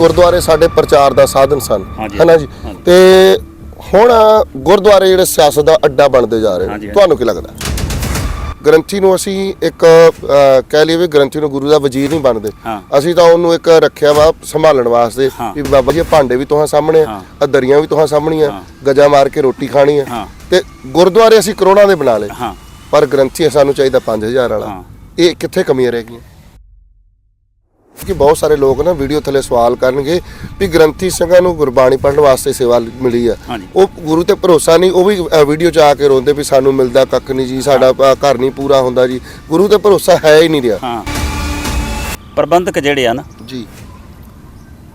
ਗੁਰਦੁਆਰੇ ਸਾਡੇ ਪ੍ਰਚਾਰ ਦਾ ਸਾਧਨ ਸਨ ਹਾਂਜੀ। ਹੈਨਾ ਜੀ ਹਾਂਜੀ। ਤੇ ਹੁਣ ਗੁਰਦੁਆਰੇ ਜਿਹੜੇ ਸਿਆਸਤ ਦਾ ਅੱਡਾ ਬਣਦੇ ਜਾ ਰਹੇ ਹਾਂਜੀ, ਨੇ ਹਾਂਜੀ। ਤੁਹਾਨੂੰ ਕੀ ਲੱਗਦਾ ਗ੍ਰੰਥੀ ਨੂੰ ਅਸੀਂ ਇੱਕ ਅਹ, ਕਹਿ ਲਈਏ ਵੀ ਗ੍ਰੰਥੀ ਨੂੰ ਗੁਰੂ ਦਾ ਵਜ਼ੀਰ ਨਹੀਂ ਬਣਦੇ ਹਾਂ। ਅਸੀਂ ਤਾਂ ਉਹਨੂੰ ਇੱਕ ਰੱਖਿਆ ਵਾ ਸੰਭਾਲਣ ਵਾਸਤੇ ਹਾਂ। ਵੀ ਬਾਬਾ ਜੀ ਇਹ ਭਾਂਡੇ ਵੀ ਤੁਹਾਂ ਸਾਹਮਣੇ ਆ ਹਾਂ। ਆਹ ਦਰੀਆਂ ਵੀ ਤੁਹਾਂ ਸਾਹਮਣੇ ਆ। ਗਜਾ ਮਾਰ ਕੇ ਰੋਟੀ ਖਾਣੀ ਆ ਹਾਂ। ਤੇ ਗੁਰਦੁਆਰੇ ਅਸੀਂ ਕਰੋੜਾਂ ਦੇ ਬਣਾ ਲਏ ਹਾਂ ਪਰ ਗ੍ਰੰਥੀ ਸਾਨੂੰ ਚਾਹੀਦਾ 5000 ਵਾਲਾ ਹਾਂ। ਇਹ ਕਿੱਥੇ ਕਮੀਆਂ ਰਹਿ ਗਈਆਂ ਕਿ ਬਹੁਤ ਸਾਰੇ ਲੋਕ ਨਾ ਵੀਡੀਓ ਥੱਲੇ ਸਵਾਲ ਕਰਨਗੇ ਵੀ ਗ੍ਰੰਥੀ ਸਿੰਘਾਂ ਨੂੰ ਗੁਰਬਾਣੀ ਪੜ੍ਹਨ ਵਾਸਤੇ ਸੇਵਾ ਮਿਲੀ ਆ। ਉਹ ਗੁਰੂ ਤੇ ਭਰੋਸਾ ਨਹੀਂ ਉਹ ਵੀ ਵੀਡੀਓ ਚ ਆ ਕੇ ਰੋਂਦੇ ਵੀ ਸਾਨੂੰ ਮਿਲਦਾ ਕੱਖ ਨਹੀਂ ਜੀ ਸਾਡਾ ਘਰ ਨਹੀਂ ਪੂਰਾ ਹੁੰਦਾ ਜੀ। ਗੁਰੂ ਤੇ ਭਰੋਸਾ ਹੈ ਹੀ ਨਹੀਂ ਰਿਹਾ। ਹਾਂ। ਪ੍ਰਬੰਧਕ ਜਿਹੜੇ ਆ ਨਾ ਜੀ।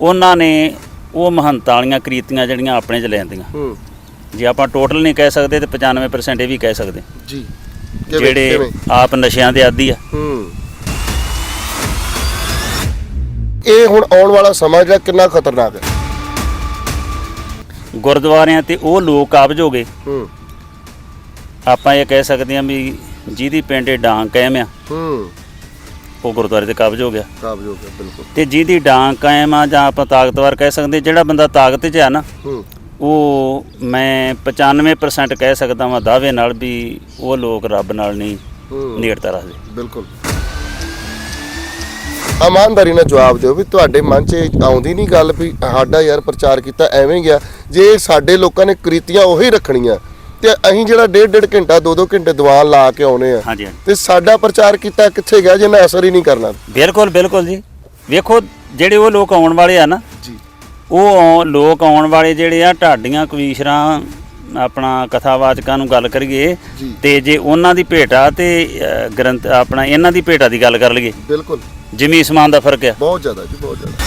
ਉਹਨਾਂ ਨੇ ਉਹ ਮਹੰਤਾਂ ਵਾਲੀਆਂ ਕ੍ਰੀਤੀਆਂ ਜਿਹੜੀਆਂ ਆਪਣੇ ਚ ਲੈਂਦੀਆਂ ਹੂੰ। ਜੇ ਆਪਾਂ ਟੋਟਲ ਨਹੀਂ ਕਹਿ ਸਕਦੇ ਤੇ 95% ਇਹ ਵੀ ਕਹਿ ਸਕਦੇ। ਜੀ। ਜਿਹੜੇ? ਆਪ ਨਸ਼ਿਆਂ ਦੇ ਆਦੀ ਆ। ਹੂੰ। ਇਹ ਹੁਣ ਆਉਣ ਵਾਲਾ ਸਮਾਂ ਜਿਹੜਾ ਕਿੰਨਾ ਖਤਰਨਾਕ ਹੈ? ਗੁਰਦੁਆਰਿਆਂ ਤੇ ਉਹ ਲੋਕ ਕਾਬਜ ਹੋ ਗਏ ਹੂੰ। ਆਪਾਂ ਇਹ ਕਹਿ ਸਕਦੇ ਹਾਂ ਵੀ ਜਿਹਦੀ ਪਿੰਡੇ ਡਾਂਗ ਕਾਇਮ ਆ ਹੂੰ। ਉਹ ਗੁਰਦੁਆਰੇ ਤੇ ਕਾਬਜ ਹੋ ਗਿਆ। ਕਾਬਜ ਹੋ ਗਿਆ ਬਿਲਕੁਲ। ਤੇ ਜਿਹਦੀ ਡਾਂਗ ਕਾਇਮ ਆ ਜਾਂ ਆਪਾਂ ਤਾਕਤਵਰ ਕਹਿ ਸਕਦੇ ਜਿਹੜਾ ਬੰਦਾ ਤਾਕਤ 'ਚ ਆ ਨਾ ਹੂੰ। ਉਹ ਮੈਂ 95% ਕਹਿ ਸਕਦਾ ਵਾਂ ਦਾਅਵੇ ਨਾਲ ਵੀ ਉਹ ਲੋਕ ਰੱਬ ਨਾਲ ਨਹੀਂ ਨੇੜਤਾ ਰੱਖਦੇ। ਬਿਲਕੁਲ। ਇਮਾਨਦਾਰੀ ਨਾਲ ਜਵਾਬ ਦਿਓ ਵੀ ਤੁਹਾਡੇ ਮਨ 'ਚ ਆਉਂਦੀ ਨਹੀਂ ਗੱਲ ਵੀ ਸਾਡਾ ਯਾਰ ਪ੍ਰਚਾਰ ਕੀਤਾ ਐਵੇਂ ਗਿਆ। ਜੇ ਸਾਡੇ ਲੋਕਾਂ ਨੇ ਕ੍ਰਿਤੀਆਂ ਉਹੀ ਰੱਖਣੀਆਂ ਤੇ ਅਸੀਂ ਜਿਹੜਾ ਡੇਢ ਡੇਢ ਘੰਟਾ ਦੋ ਦੋ ਘੰਟੇ ਦੀਵਾਨ ਲਾ ਕੇ ਆਉਨੇ ਆ ਹਾਂਜੀ ਤੇ ਸਾਡਾ ਪ੍ਰਚਾਰ ਕੀਤਾ ਕਿੱਥੇ ਗਿਆ ਜਿਹਨੇ ਅਸਰ ਹੀ ਨਹੀਂ ਕਰਨਾ? ਬਿਲਕੁਲ ਬਿਲਕੁਲ ਜੀ। ਵੇਖੋ ਜਿਹੜੇ ਉਹ ਲੋਕ ਆਉਣ ਵਾਲੇ ਆ ਨਾ ਜੀ। ਉਹ ਲੋਕ ਆਉਣ ਵਾਲੇ ਜਿਹੜੇ ਆ ਢਾਡੀਆਂ ਕਵੀਸ਼ਰਾਂ ਆਪਣਾ ਕਥਾਵਾਚਕਾਂ ਨੂੰ ਗੱਲ ਕਰੀਏ ਜੀ। ਤੇ ਜੇ ਉਹਨਾਂ ਦੀ ਭੇਟਾ ਤੇ ਗ੍ਰੰਥ ਆਪਣਾ ਇਹਨਾਂ ਦੀ ਭੇਟਾ ਦੀ ਗੱਲ ਕਰ ਲਈਏ। ਬਿਲਕੁਲ। ਜ਼ਮੀਨ ਸਮਾਨ ਦਾ ਫ਼ਰਕ ਆ। ਬਹੁਤ ਜ਼ਿਆਦਾ ਜੀ ਬਹੁਤ ਜ਼ਿਆਦਾ।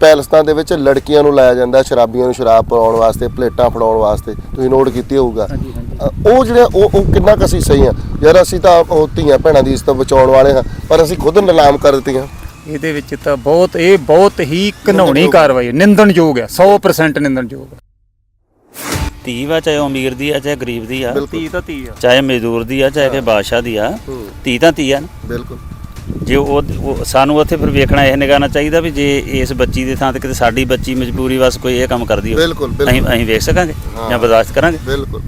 ਪੈਲਸਾਂ ਦੇ ਵਿੱਚ ਲੜਕੀਆਂ ਨੂੰ ਲਾਇਆ ਜਾਂਦਾ ਸ਼ਰਾਬੀਆਂ ਨੂੰ ਸ਼ਰਾਬ ਪਿਲਾਉਣ ਵਾਸਤੇ ਪਲੇਟਾਂ ਫੜਾਉਣ ਵਾਸਤੇ। ਤੁਸੀਂ ਨੋਟ ਕੀਤੀ ਹੋਊਗਾ। ਅ, ਉਹ ਜਿਹੜੇ ਉਹ ਉਹ ਕਿੰਨਾ ਕੁ ਅਸੀਂ ਸਹੀ ਆ। ਯਾਰ ਅਸੀਂ ਤਾਂ ਉਹ ਧੀਆਂ ਭੈਣਾਂ ਦੀ ਇੱਜ਼ਤ ਬਚਾਉਣ ਵਾਲੇ ਹਾਂ ਪਰ ਅਸੀਂ ਖੁਦ ਨਿਲਾਮ ਕਰ ਦਿੱਤੀਆਂ। ਇਹਦੇ ਵਿੱਚ ਤਾਂ ਬਹੁਤ ਇਹ ਬਹੁਤ ਹੀ ਘਿਨਾਉਣੀ ਕਾਰਵਾਈ ਹੈ। ਨਿੰਦਣਯੋਗ ਹੈ। 100% ਨਿੰਦਣਯੋਗ ਹੈ। ਧੀ ਵਾ ਚਾਹੇ ਉਹ ਅਮੀਰ ਦੀ ਆ ਚਾਹੇ ਗਰੀਬ ਦੀ ਆ। ਬਿਲਕੁਲ। ਧੀ ਤਾਂ ਧੀ ਆ। ਚਾਹੇ ਮਜ਼ਦੂਰ ਦੀ ਆ ਚਾਹੇ ਕਿ ਬਾਦਸ਼ਾਹ ਦੀ ਆ। ਧੀ ਤਾਂ ਧੀ ਆ ਨਾ। ਬਿਲਕੁਲ। ਜੇ ਉਹ ਸਾਨੂੰ ਉੱਥੇ ਫਿਰ ਵੇਖਣਾ ਇਹ ਨਿਗਾਹਨਾ ਚਾਹੀਦਾ ਵੀ ਜੇ ਇਸ ਬੱਚੀ ਦੇ ਥਾਂ ਤੇ ਕਿਤੇ ਸਾਡੀ ਬੱਚੀ ਮਜਬੂਰੀ ਵਸ ਕੋਈ ਇਹ ਕੰਮ ਕਰਦੀ ਹੋਵੇ ਬਿਲਕੁਲ ਅਸੀਂ ਅਸੀਂ ਵੇਖ ਸਕਾਂਗੇ। ਜਾਂ ਬਰਦਾਸ਼ਤ ਕਰਾਂਗੇ। ਬਿਲਕੁਲ।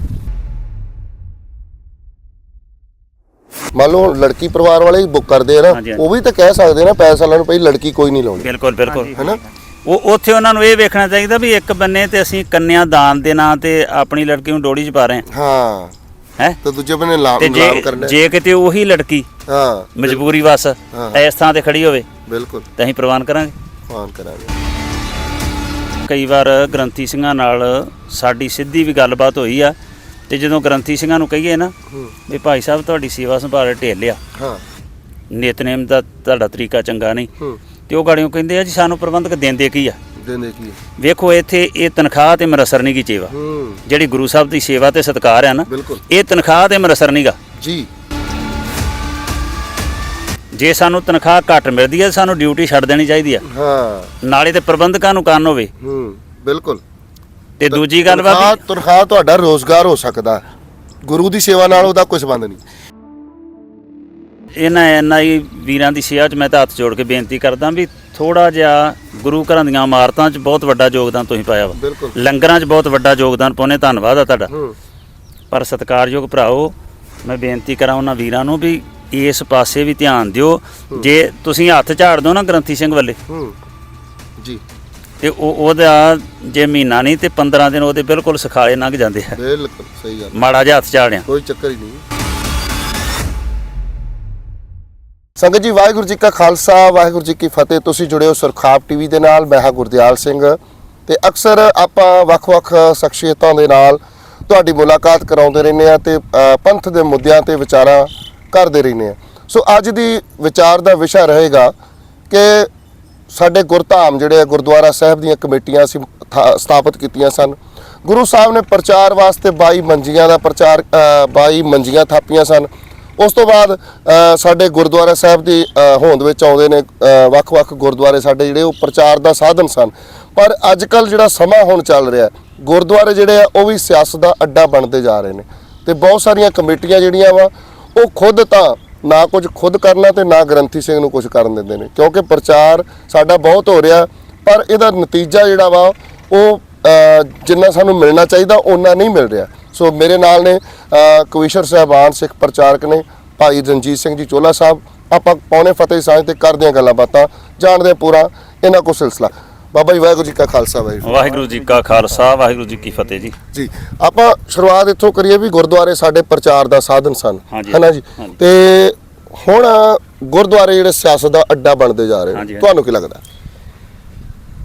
ਮੰਨ ਲਓ ਲੜਕੀ ਪਰਿਵਾਰ ਵਾਲੇ ਹੀ ਬੁੱਕ ਕਰਦੇ ਆ ਨਾ ਹਾਂਜੀ, ਹਾਂਜੀ। ਉਹ ਵੀ ਤਾਂ ਕਹਿ ਸਕਦੇ ਨਾ ਪੈਸਾ ਲੈਣ ਪਈ ਲੜਕੀ ਕੋਈ ਨਹੀਂ ਲਾਉਣੀ ਬਿਲਕੁਲ ਬਿਲਕੁਲ। ਹੈਨਾ ਉਹ ਉੱਥੇ ਉਹਨਾਂ ਨੂੰ ਇਹ ਵੇਖਣਾ ਚਾਹੀਦਾ ਵੀ ਇੱਕ ਬੰਨੇ ਤੇ ਅਸੀਂ ਕੰਨਿਆ ਦਾਨ ਦੇ ਨਾਂ ਤੇ ਆਪਣੀ ਲੜਕੀ ਨੂੰ ਡੋਲੀ 'ਚ ਪਾ ਰਹੇ ਹਾਂ। ਹਾਂ। ਹੈ? ਤੇ ਦੂਜੇ ਬੰਨੇ ਲਾਮ ਤੇ ਲਾਮ ਜੇ ਕਰਨਾ। ਜੇ ਕਿਤੇ ਉਹੀ ਲੜਕੀ ਹਾਂ ਮਜਬੂਰੀ ਵਸ ਹਾਂ। ਇਸ ਥਾਂ ਤੇ ਖੜੀ ਹੋਵੇ। ਬਿਲਕੁਲ। ਤਾਂ ਅਸੀਂ ਪ੍ਰਵਾਨ ਕਰਾਂਗੇ। ਫੋਨ ਕਰਾਂਗੇ। ਕਈ ਵਾਰ ਗ੍ਰੰਥੀ ਸਿੰਘਾਂ ਨਾਲ ਸਾਡੀ ਸਿੱਧੀ ਵੀ ਗੱਲਬਾਤ ਹੋਈ ਆ ਤੇ ਜਦੋਂ ਗ੍ਰੰਥੀ ਸਿੰਘਾਂ ਨੂੰ ਕਹੀਏ ਨਾ ਵੀ ਭਾਈ ਸਾਹਿਬ ਤੁਹਾਡੀ ਸੇਵਾ ਸੰਭਾਲ ਢਿੱਲ ਆ। ਹਾਂ। ਨਿਤਨੇਮ ਦਾ ਤੁਹਾਡਾ ਤਰੀਕਾ ਚੰਗਾ ਨਹੀਂ। ਤੇ ਉਹ ਗਾੜੀਆਂ ਕਹਿੰਦੇ ਆ ਜੀ ਸਾਨੂੰ ਪ੍ਰਬੰਧਕ ਦਿੰਦੇ ਕੀ ਆ? ਦੇਨੇ ਕੀ? ਵੇਖੋ ਇੱਥੇ ਇਹ ਤਨਖਾਹ ਤੇ ਮਰਸਰ ਨਹੀਂ ਕੀ ਚੇਵਾ ਜਿਹੜੀ ਗੁਰੂ ਸਾਹਿਬ ਦੀ ਸੇਵਾ ਤੇ ਸਤਕਾਰ ਆ ਨਾ ਇਹ ਤਨਖਾਹ ਤੇ ਮਰਸਰ ਨਹੀਂਗਾ ਜੀ। ਜੇ ਸਾਨੂੰ ਤਨਖਾਹ ਘੱਟ ਮਿਲਦੀ ਹੈ ਸਾਨੂੰ ਡਿਊਟੀ ਛੱਡ ਦੇਣੀ ਚਾਹੀਦੀ ਆ। ਹਾਂ। ਨਾਲੇ ਤੇ ਪ੍ਰਬੰਧਕਾਂ ਨੂੰ ਕੰਨ ਹੋਵੇ? ਹੂੰ ਬਿਲਕੁਲ। ਤੇ ਦੂਜੀ ਗੱਲ ਵਾ ਤਨਖਾਹ ਵੀ ਤਨਖਾਹ ਤੁਹਾਡਾ ਰੋਜ਼ਗਾਰ ਹੋ ਸਕਦਾ। ਗੁਰੂ ਦੀ ਸੇਵਾ ਨਾਲ ਉਹਦਾ ਕੁਝ ਸੰਬੰਧ ਨਹੀਂ। ਇਹਨਾਂ ਹੀ ਵੀਰਾਂ ਦੀ ਸੇਵਾ 'ਚ ਮੈਂ ਤਾਂ ਹੱਥ ਜੋੜ ਕੇ ਬੇਨਤੀ ਕਰਦਾ ਵੀ ਥੋੜਾ ਜਿਹਾ ਗੁਰੂ ਘਰਾਂ ਦੀਆਂ ਇਮਾਰਤਾਂ 'ਚ ਬਹੁਤ ਵੱਡਾ ਯੋਗਦਾਨ ਤੁਸੀਂ ਪਾਇਆ ਵਾ। ਬਿਲਕੁਲ। ਲੰਗਰਾਂ 'ਚ ਬਹੁਤ ਵੱਡਾ ਯੋਗਦਾਨ ਪਾਉਨੇ ਧੰਨਵਾਦ ਆ ਤੁਹਾਡਾ। ਹੂੰ। ਪਰ ਸਤਿਕਾਰਯੋਗ ਭਰਾਓ ਮੈਂ ਬੇਨਤੀ ਕਰਾਂ ਉਹਨਾਂ ਵੀਰਾਂ ਨੂੰ ਵੀ ਇਸ ਪਾਸੇ ਵੀ ਧਿਆਨ ਦਿਓ। ਜੇ ਤੁਸੀਂ ਹੱਥ ਝਾੜ ਦਿਓ ਨਾ ਗ੍ਰੰਥੀ ਸਿੰਘ ਵੱਲੇ। ਹੂੰ। ਜੀ। ਤੇ ਉਹ ਉਹਦਾ ਜੇ ਮਹੀਨਾ ਨਹੀਂ ਤੇ 15 ਦਿਨ ਉਹਦੇ ਬਿਲਕੁਲ ਸਖਾਲੇ ਲੰਘ ਜਾਂਦੇ ਆ। ਬਿਲਕੁਲ ਸਹੀ ਗੱਲ। ਮਾੜਾ ਜਿਹਾ ਹੱਥ ਝਾੜਿਆ। ਕੋਈ ਚੱਕਰ ਹੀ ਨਹੀਂ। ਸੰਗਤ ਜੀ ਵਾਹਿਗੁਰੂ ਜੀ ਕਾ ਖਾਲਸਾ ਵਾਹਿਗੁਰੂ ਜੀ ਕੀ ਫਤਿਹ। ਤੁਸੀਂ ਜੁੜੇ ਹੋ ਸੁਰਖਾਬ ਟੀਵੀ ਦੇ ਨਾਲ ਮੈਂ ਹਾਂ ਗੁਰਦਿਆਲ ਸਿੰਘ। ਤੇ ਅਕਸਰ ਆਪਾਂ ਵੱਖ-ਵੱਖ ਸ਼ਖਸੀਅਤਾਂ ਦੇ ਨਾਲ ਤੁਹਾਡੀ ਮੁਲਾਕਾਤ ਕਰਾਉਂਦੇ ਰਹਿੰਦੇ ਆ ਤੇ ਪੰਥ ਦੇ ਮੁੱਦਿਆਂ ਤੇ ਵਿਚਾਰਾਂ ਕਰਦੇ ਰਹਿੰਦੇ ਆ। ਸੋ ਅੱਜ ਦੀ ਵਿਚਾਰ ਦਾ ਵਿਸ਼ਾ ਰਹੇਗਾ ਕਿ ਸਾਡੇ ਗੁਰਧਾਮ ਜਿਹੜੇ ਆ ਗੁਰਦੁਆਰਾ ਸਾਹਿਬ ਦੀਆਂ ਕਮੇਟੀਆਂ ਅਸੀਂ ਥਾ- ਸਥਾਪਿਤ ਕੀਤੀਆਂ ਸਨ। ਗੁਰੂ ਸਾਹਿਬ ਨੇ ਪ੍ਰਚਾਰ ਵਾਸਤੇ 22 ਮੰਜੀਆਂ ਦਾ ਪ੍ਰਚਾਰ ਅ, 22 ਮੰਜੀਆਂ ਥਾਪੀਆਂ ਸਨ। ਉਸ ਤੋਂ ਬਾਅਦ ਸਾਡੇ ਗੁਰਦੁਆਰਾ ਸਾਹਿਬ ਦੀ ਹੋਂਦ ਵਿੱਚ ਆਉਂਦੇ ਨੇ ਵੱਖ-ਵੱਖ ਗੁਰਦੁਆਰੇ ਸਾਡੇ ਜਿਹੜੇ ਉਹ ਪ੍ਰਚਾਰ ਦਾ ਸਾਧਨ ਸਨ। ਪਰ ਅੱਜ ਕੱਲ ਜਿਹੜਾ ਸਮਾਂ ਹੁਣ ਚੱਲ ਰਿਹਾ ਗੁਰਦੁਆਰੇ ਜਿਹੜੇ ਆ ਉਹ ਵੀ ਸਿਆਸਤ ਦਾ ਅੱਡਾ ਬਣਦੇ ਜਾ ਰਹੇ ਨੇ। ਤੇ ਬਹੁਤ ਸਾਰੀਆਂ ਕਮੇਟੀਆਂ ਜਿਹੜੀਆਂ ਵਾ ਉਹ ਖੁਦ ਤਾਂ ਨਾ ਕੁਝ ਖੁਦ ਕਰਨਾ ਤੇ ਨਾ ਗ੍ਰੰਥੀ ਸਿੰਘ ਨੂੰ ਕੁਝ ਕਰਨ ਦਿੰਦੇ ਨੇ। ਕਿਉਂਕਿ ਪ੍ਰਚਾਰ ਸਾਡਾ ਬਹੁਤ ਹੋ ਰਿਹਾ, ਪਰ ਇਹਦਾ ਨਤੀਜਾ ਜਿਹੜਾ ਵਾ, ਉਹ ਜਿੰਨਾ ਸਾਨੂੰ ਮਿਲਣਾ ਚਾਹੀਦਾ ਉਹਨਾਂ ਨਹੀਂ ਮਿਲ ਰਿਹਾ। ਸੋ ਮੇਰੇ ਨਾਲ ਨੇ ਕਵੀਸ਼ਰ ਸਾਹਿਬਾਨ, ਸਿੱਖ ਪ੍ਰਚਾਰਕ ਨੇ, ਭਾਈ ਰਣਜੀਤ ਸਿੰਘ ਜੀ ਚੋਲਾ ਸਾਹਿਬ, ਆਪਾਂ ਪੌਣੇ ਫਤਿਹ ਸਾਂਝ ਤੇ ਕਰਦੇ ਹਾਂ ਗੱਲਾਂ ਬਾਤਾਂ। ਜਾਣਦੇ ਹਾਂ ਪੂਰਾ ਇਹਨਾਂ ਕੋ ਸਿਲਸਿਲਾ। ਬਾਬਾ ਜੀ ਵਾਹਿਗੁਰੂ ਜੀ ਕਾ ਖਾਲਸਾ ਵਾਹਿਗੁਰੂ ਵਾਹਿਗੁਰੂ ਜੀ ਕਾ ਖਾਲਸਾ ਵਾਹਿਗੁਰੂ ਜੀ ਕੀ ਫਤਿਹ ਜੀ। ਜੀ ਆਪਾਂ ਸ਼ੁਰੂਆਤ ਇੱਥੋਂ ਕਰੀਏ ਵੀ ਗੁਰਦੁਆਰੇ ਸਾਡੇ ਪ੍ਰਚਾਰ ਦਾ ਸਾਧਨ ਸਨ ਹਾਂਜੀ। ਹੈਨਾ ਜੀ? ਹਾਂਜੀ। ਤੇ ਹੁਣ ਗੁਰਦੁਆਰੇ ਜਿਹੜੇ ਸਿਆਸਤ ਦਾ ਅੱਡਾ ਬਣਦੇ ਜਾ ਰਹੇ ਹਾਂਜੀ, ਨੇ ਹਾਂਜੀ। ਤੁਹਾਨੂੰ ਕੀ ਲੱਗਦਾ?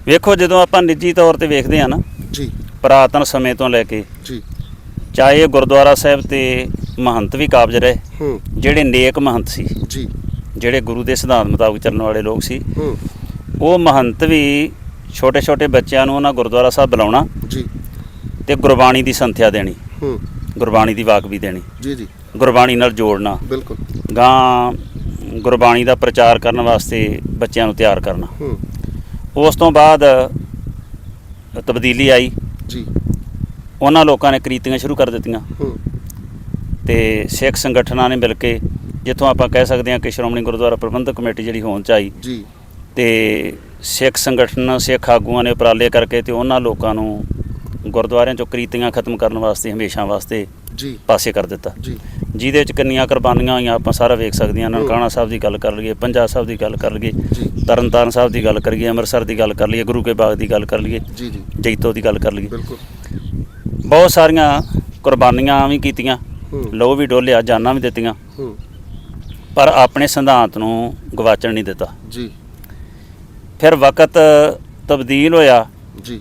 ਵੇਖੋ ਜਦੋਂ ਆਪਾਂ ਨਿੱਜੀ ਤੌਰ ਤੇ ਵੇਖਦੇ ਆ ਨਾ ਜੀ। ਪੁਰਾਤਨ ਸਮੇਂ ਤੋਂ ਲੈ ਕੇ ਜੀ। ਚਾਹੇ ਇਹ ਗੁਰਦੁਆਰਾ ਸਾਹਿਬ ਤੇ ਮਹੰਤ ਵੀ ਕਾਬਜ ਰਹੇ ਹੂੰ। ਜਿਹੜੇ ਨੇਕ ਮਹੰਤ ਸੀ ਜੀ। ਜਿਹੜੇ ਗੁਰੂ ਦੇ ਸਿਧਾਂਤ ਮੁਤਾਬਕ ਚੱਲਣ ਵਾਲੇ ਲੋਕ ਸੀ ਹੂੰ। ਉਹ ਮਹੰਤ ਵੀ ਛੋਟੇ ਛੋਟੇ ਬੱਚਿਆਂ ਨੂੰ ਉਹਨਾਂ ਗੁਰਦੁਆਰਾ ਸਾਹਿਬ ਬੁਲਾਉਣਾ ਜੀ। ਤੇ ਗੁਰਬਾਣੀ ਦੀ ਸੰਥਿਆ ਦੇਣੀ। ਹੂੰ। ਗੁਰਬਾਣੀ ਦੀ ਵਾਕ ਵੀ ਦੇਣੀ। ਜੀ ਜੀ। ਗੁਰਬਾਣੀ ਨਾਲ ਜੋੜਨਾ। ਬਿਲਕੁਲ। ਗਾਂ ਗੁਰਬਾਣੀ ਦਾ ਪ੍ਰਚਾਰ ਕਰਨ ਵਾਸਤੇ ਬੱਚਿਆਂ ਨੂੰ ਤਿਆਰ ਕਰਨਾ। ਹੂੰ। ਉਸ ਤੋਂ ਬਾਅਦ ਤਬਦੀਲੀ ਆਈ। ਜੀ। ਉਹਨਾਂ ਲੋਕਾਂ ਨੇ ਕ੍ਰੀਤੀਆਂ ਸ਼ੁਰੂ ਕਰ ਦਿੱਤੀਆਂ। ਹੂੰ। ਤੇ ਸਿੱਖ ਸੰਗਠਨਾਂ ਨੇ ਮਿਲ ਕੇ ਜਿੱਥੋਂ ਆਪਾਂ ਕਹਿ ਸਕਦੇ ਹਾਂ ਕਿ ਸ਼੍ਰੋਮਣੀ ਗੁਰਦੁਆਰਾ ਪ੍ਰਬੰਧਕ ਕਮੇਟੀ ਜਿਹੜੀ ਹੋਂਦ ਚ ਆਈ ਜੀ। ਤੇ ਸਿੱਖ ਸੰਗਠਨ ਸਿੱਖ ਆਗੂਆਂ ਨੇ ਉਪਰਾਲੇ ਕਰਕੇ ਤੇ ਉਹਨਾਂ ਲੋਕਾਂ ਨੂੰ ਗੁਰਦੁਆਰਿਆਂ ਚੋਂ ਕ੍ਰੀਤੀਆਂ ਖਤਮ ਕਰਨ ਵਾਸਤੇ ਹਮੇਸ਼ਾ ਵਾਸਤੇ ਜੀ। ਪਾਸੇ ਕਰ ਦਿੱਤਾ। ਜੀ। ਜਿਹਦੇ ਵਿੱਚ ਕਿੰਨੀਆਂ ਕੁਰਬਾਨੀਆਂ ਹੋਈਆਂ ਆਪਾਂ ਸਾਰਾ ਵੇਖ ਸਕਦੇ ਹਾਂ। ਨਨਕਾਣਾ ਸਾਹਿਬ ਦੀ ਗੱਲ ਕਰ ਲਈਏ ਪੰਜਾ ਸਾਹਿਬ ਦੀ ਗੱਲ ਕਰ ਲਈਏ ਤਰਨਤਾਰਨ ਸਾਹਿਬ ਦੀ ਗੱਲ ਕਰੀਏ ਅੰਮ੍ਰਿਤਸਰ ਦੀ ਗੱਲ ਕਰ ਲਈਏ ਗੁਰੂ ਕੇ ਬਾਗ ਦੀ ਗੱਲ ਕਰ ਲਈਏ ਜੀ ਜੀ। ਜੈਤੋ ਦੀ ਗੱਲ ਕਰ ਲਈਏ। ਬਿਲਕੁਲ। ਬਹੁਤ ਸਾਰੀਆਂ ਕੁਰਬਾਨੀਆਂ ਵੀ ਕੀਤੀਆਂ। ਲੋ ਵੀ ਡੋਲਿਆ ਜਾਨਾਂ ਵੀ ਦਿੱਤੀਆਂ। ਪਰ ਆਪਣੇ ਸਿਧਾਂਤ ਨੂੰ ਗਵਾਚਣ ਨਹੀਂ ਦਿੱਤਾ। ਜੀ। ਫਿਰ ਵਕਤ ਤਬਦੀਲ ਹੋਇਆ। ਜੀ।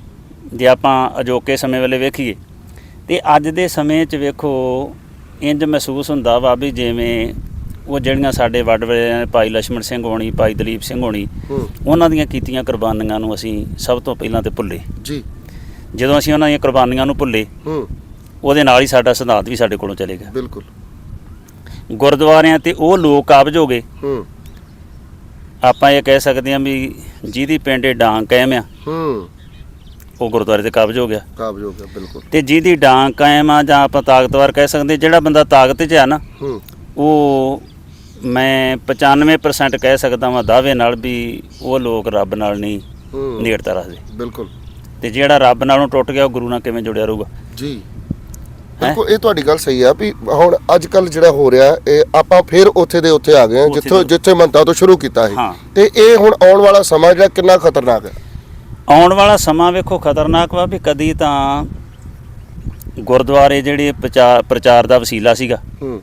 ਜੇ ਆਪਾਂ ਅਜੋਕੇ ਸਮੇਂ ਵੇਲੇ ਵੇਖੀਏ ਤੇ ਅੱਜ ਦੇ ਸਮੇਂ 'ਚ ਵੇਖੋ ਇੰਜ ਮਹਿਸੂਸ ਹੁੰਦਾ ਵਾ ਵੀ ਜਿਵੇਂ ਉਹ ਜਿਹੜੀਆਂ ਸਾਡੇ ਵੱਡਵਡਿਆਂ ਨੇ ਭਾਈ ਲక్ష్మణ ਸਿੰਘ ਹੋਣੀ ਭਾਈ ਦਲੀਪ ਸਿੰਘ ਹੋਣੀ ਉਹਨਾਂ ਦੀਆਂ ਕੀਤੀਆਂ ਕੁਰਬਾਨੀਆਂ ਨੂੰ ਅਸੀਂ ਸਭ ਤੋਂ ਪਹਿਲਾਂ ਤੇ ਭੁੱਲੇ। ਜੀ। ਜਦੋਂ ਅਸੀਂ ਉਹਨਾਂ ਦੀਆਂ ਕੁਰਬਾਨੀਆਂ ਨੂੰ ਭੁੱਲੇ ਉਹਦੇ ਨਾਲ ਹੀ ਸਾਡਾ ਸਿਧਾਂਤ ਵੀ ਸਾਡੇ ਕੋਲੋਂ ਚਲੇ ਗਿਆ। ਬਿਲਕੁਲ। ਗੁਰਦੁਆਰਿਆਂ ਤੇ ਉਹ ਲੋਕ ਕਾਬਜ ਹੋ ਗਏ। ਆਪਾਂ ਇਹ ਕਹਿ ਸਕਦੇ ਹਾਂ ਵੀ ਜਿਹਦੀ ਪਿੰਡੇ ਡਾਂਗ ਕਾਇਮ ਆ ਹੂੰ। ਉਹ ਗੁਰਦੁਆਰੇ ਤੇ ਕਾਬਜ ਹੋ ਗਿਆ। ਕਾਬਜ ਹੋ ਗਿਆ ਬਿਲਕੁਲ। ਤੇ ਜਿਹਦੀ ਡਾਂਗ ਕਾਇਮ ਆ ਜਾਂ ਆਪਾਂ ਤਾਕਤਵਰ ਕਹਿ ਸਕਦੇ ਜਿਹੜਾ ਬੰਦਾ ਤਾਕਤ 'ਚ ਆ ਨਾ ਹੂੰ। ਉਹ ਮੈਂ 95% ਕਹਿ ਸਕਦਾ ਵਾਂ ਦਾਅਵੇ ਨਾਲ ਵੀ ਉਹ ਲੋਕ ਰੱਬ ਨਾਲ ਨਹੀਂ ਹੂੰ। ਨੇੜਤਾ ਰੱਖਦੇ। ਬਿਲਕੁਲ। ਤੇ ਜਿਹੜਾ ਰੱਬ ਨਾਲੋਂ ਟੁੱਟ ਗਿਆ ਉਹ ਗੁਰੂ ਨਾਲ ਕਿਵੇਂ ਜੁੜਿਆ ਰਹੂਗਾ? ਜੀ। ਬਿਲਕੁਲ ਇਹ ਤੁਹਾਡੀ ਗੱਲ ਸਹੀ ਆ ਵੀ ਹੁਣ ਅੱਜ ਕੱਲ ਜਿਹੜਾ ਹੋ ਰਿਹਾ ਇਹ ਆਪਾਂ ਫੇਰ ਉੱਥੇ ਦੇ ਉੱਥੇ ਆ ਗਏ ਉੱਥੇ ਜਿੱਥੋਂ ਜਿੱਥੇ ਮੰਤਾ ਤੋਂ ਸ਼ੁਰੂ ਕੀਤਾ ਸੀ। ਤੇ ਇਹ ਹੁਣ ਆਉਣ ਵਾਲਾ ਸਮਾਂ ਜਿਹੜਾ ਕਿੰਨਾ ਖਤਰਨਾਕ ਹੈ? ਆਉਣ ਵਾਲਾ ਸਮਾਂ ਵੇਖੋ ਖਤਰਨਾਕ ਵਾ ਵੀ ਕਦੀ ਤਾਂ ਗੁਰਦੁਆਰੇ ਜਿਹੜੇ ਪ੍ਰਚਾਰ ਪ੍ਰਚਾਰ ਦਾ ਵਸੀਲਾ ਸੀਗਾ। ਹੂੰ।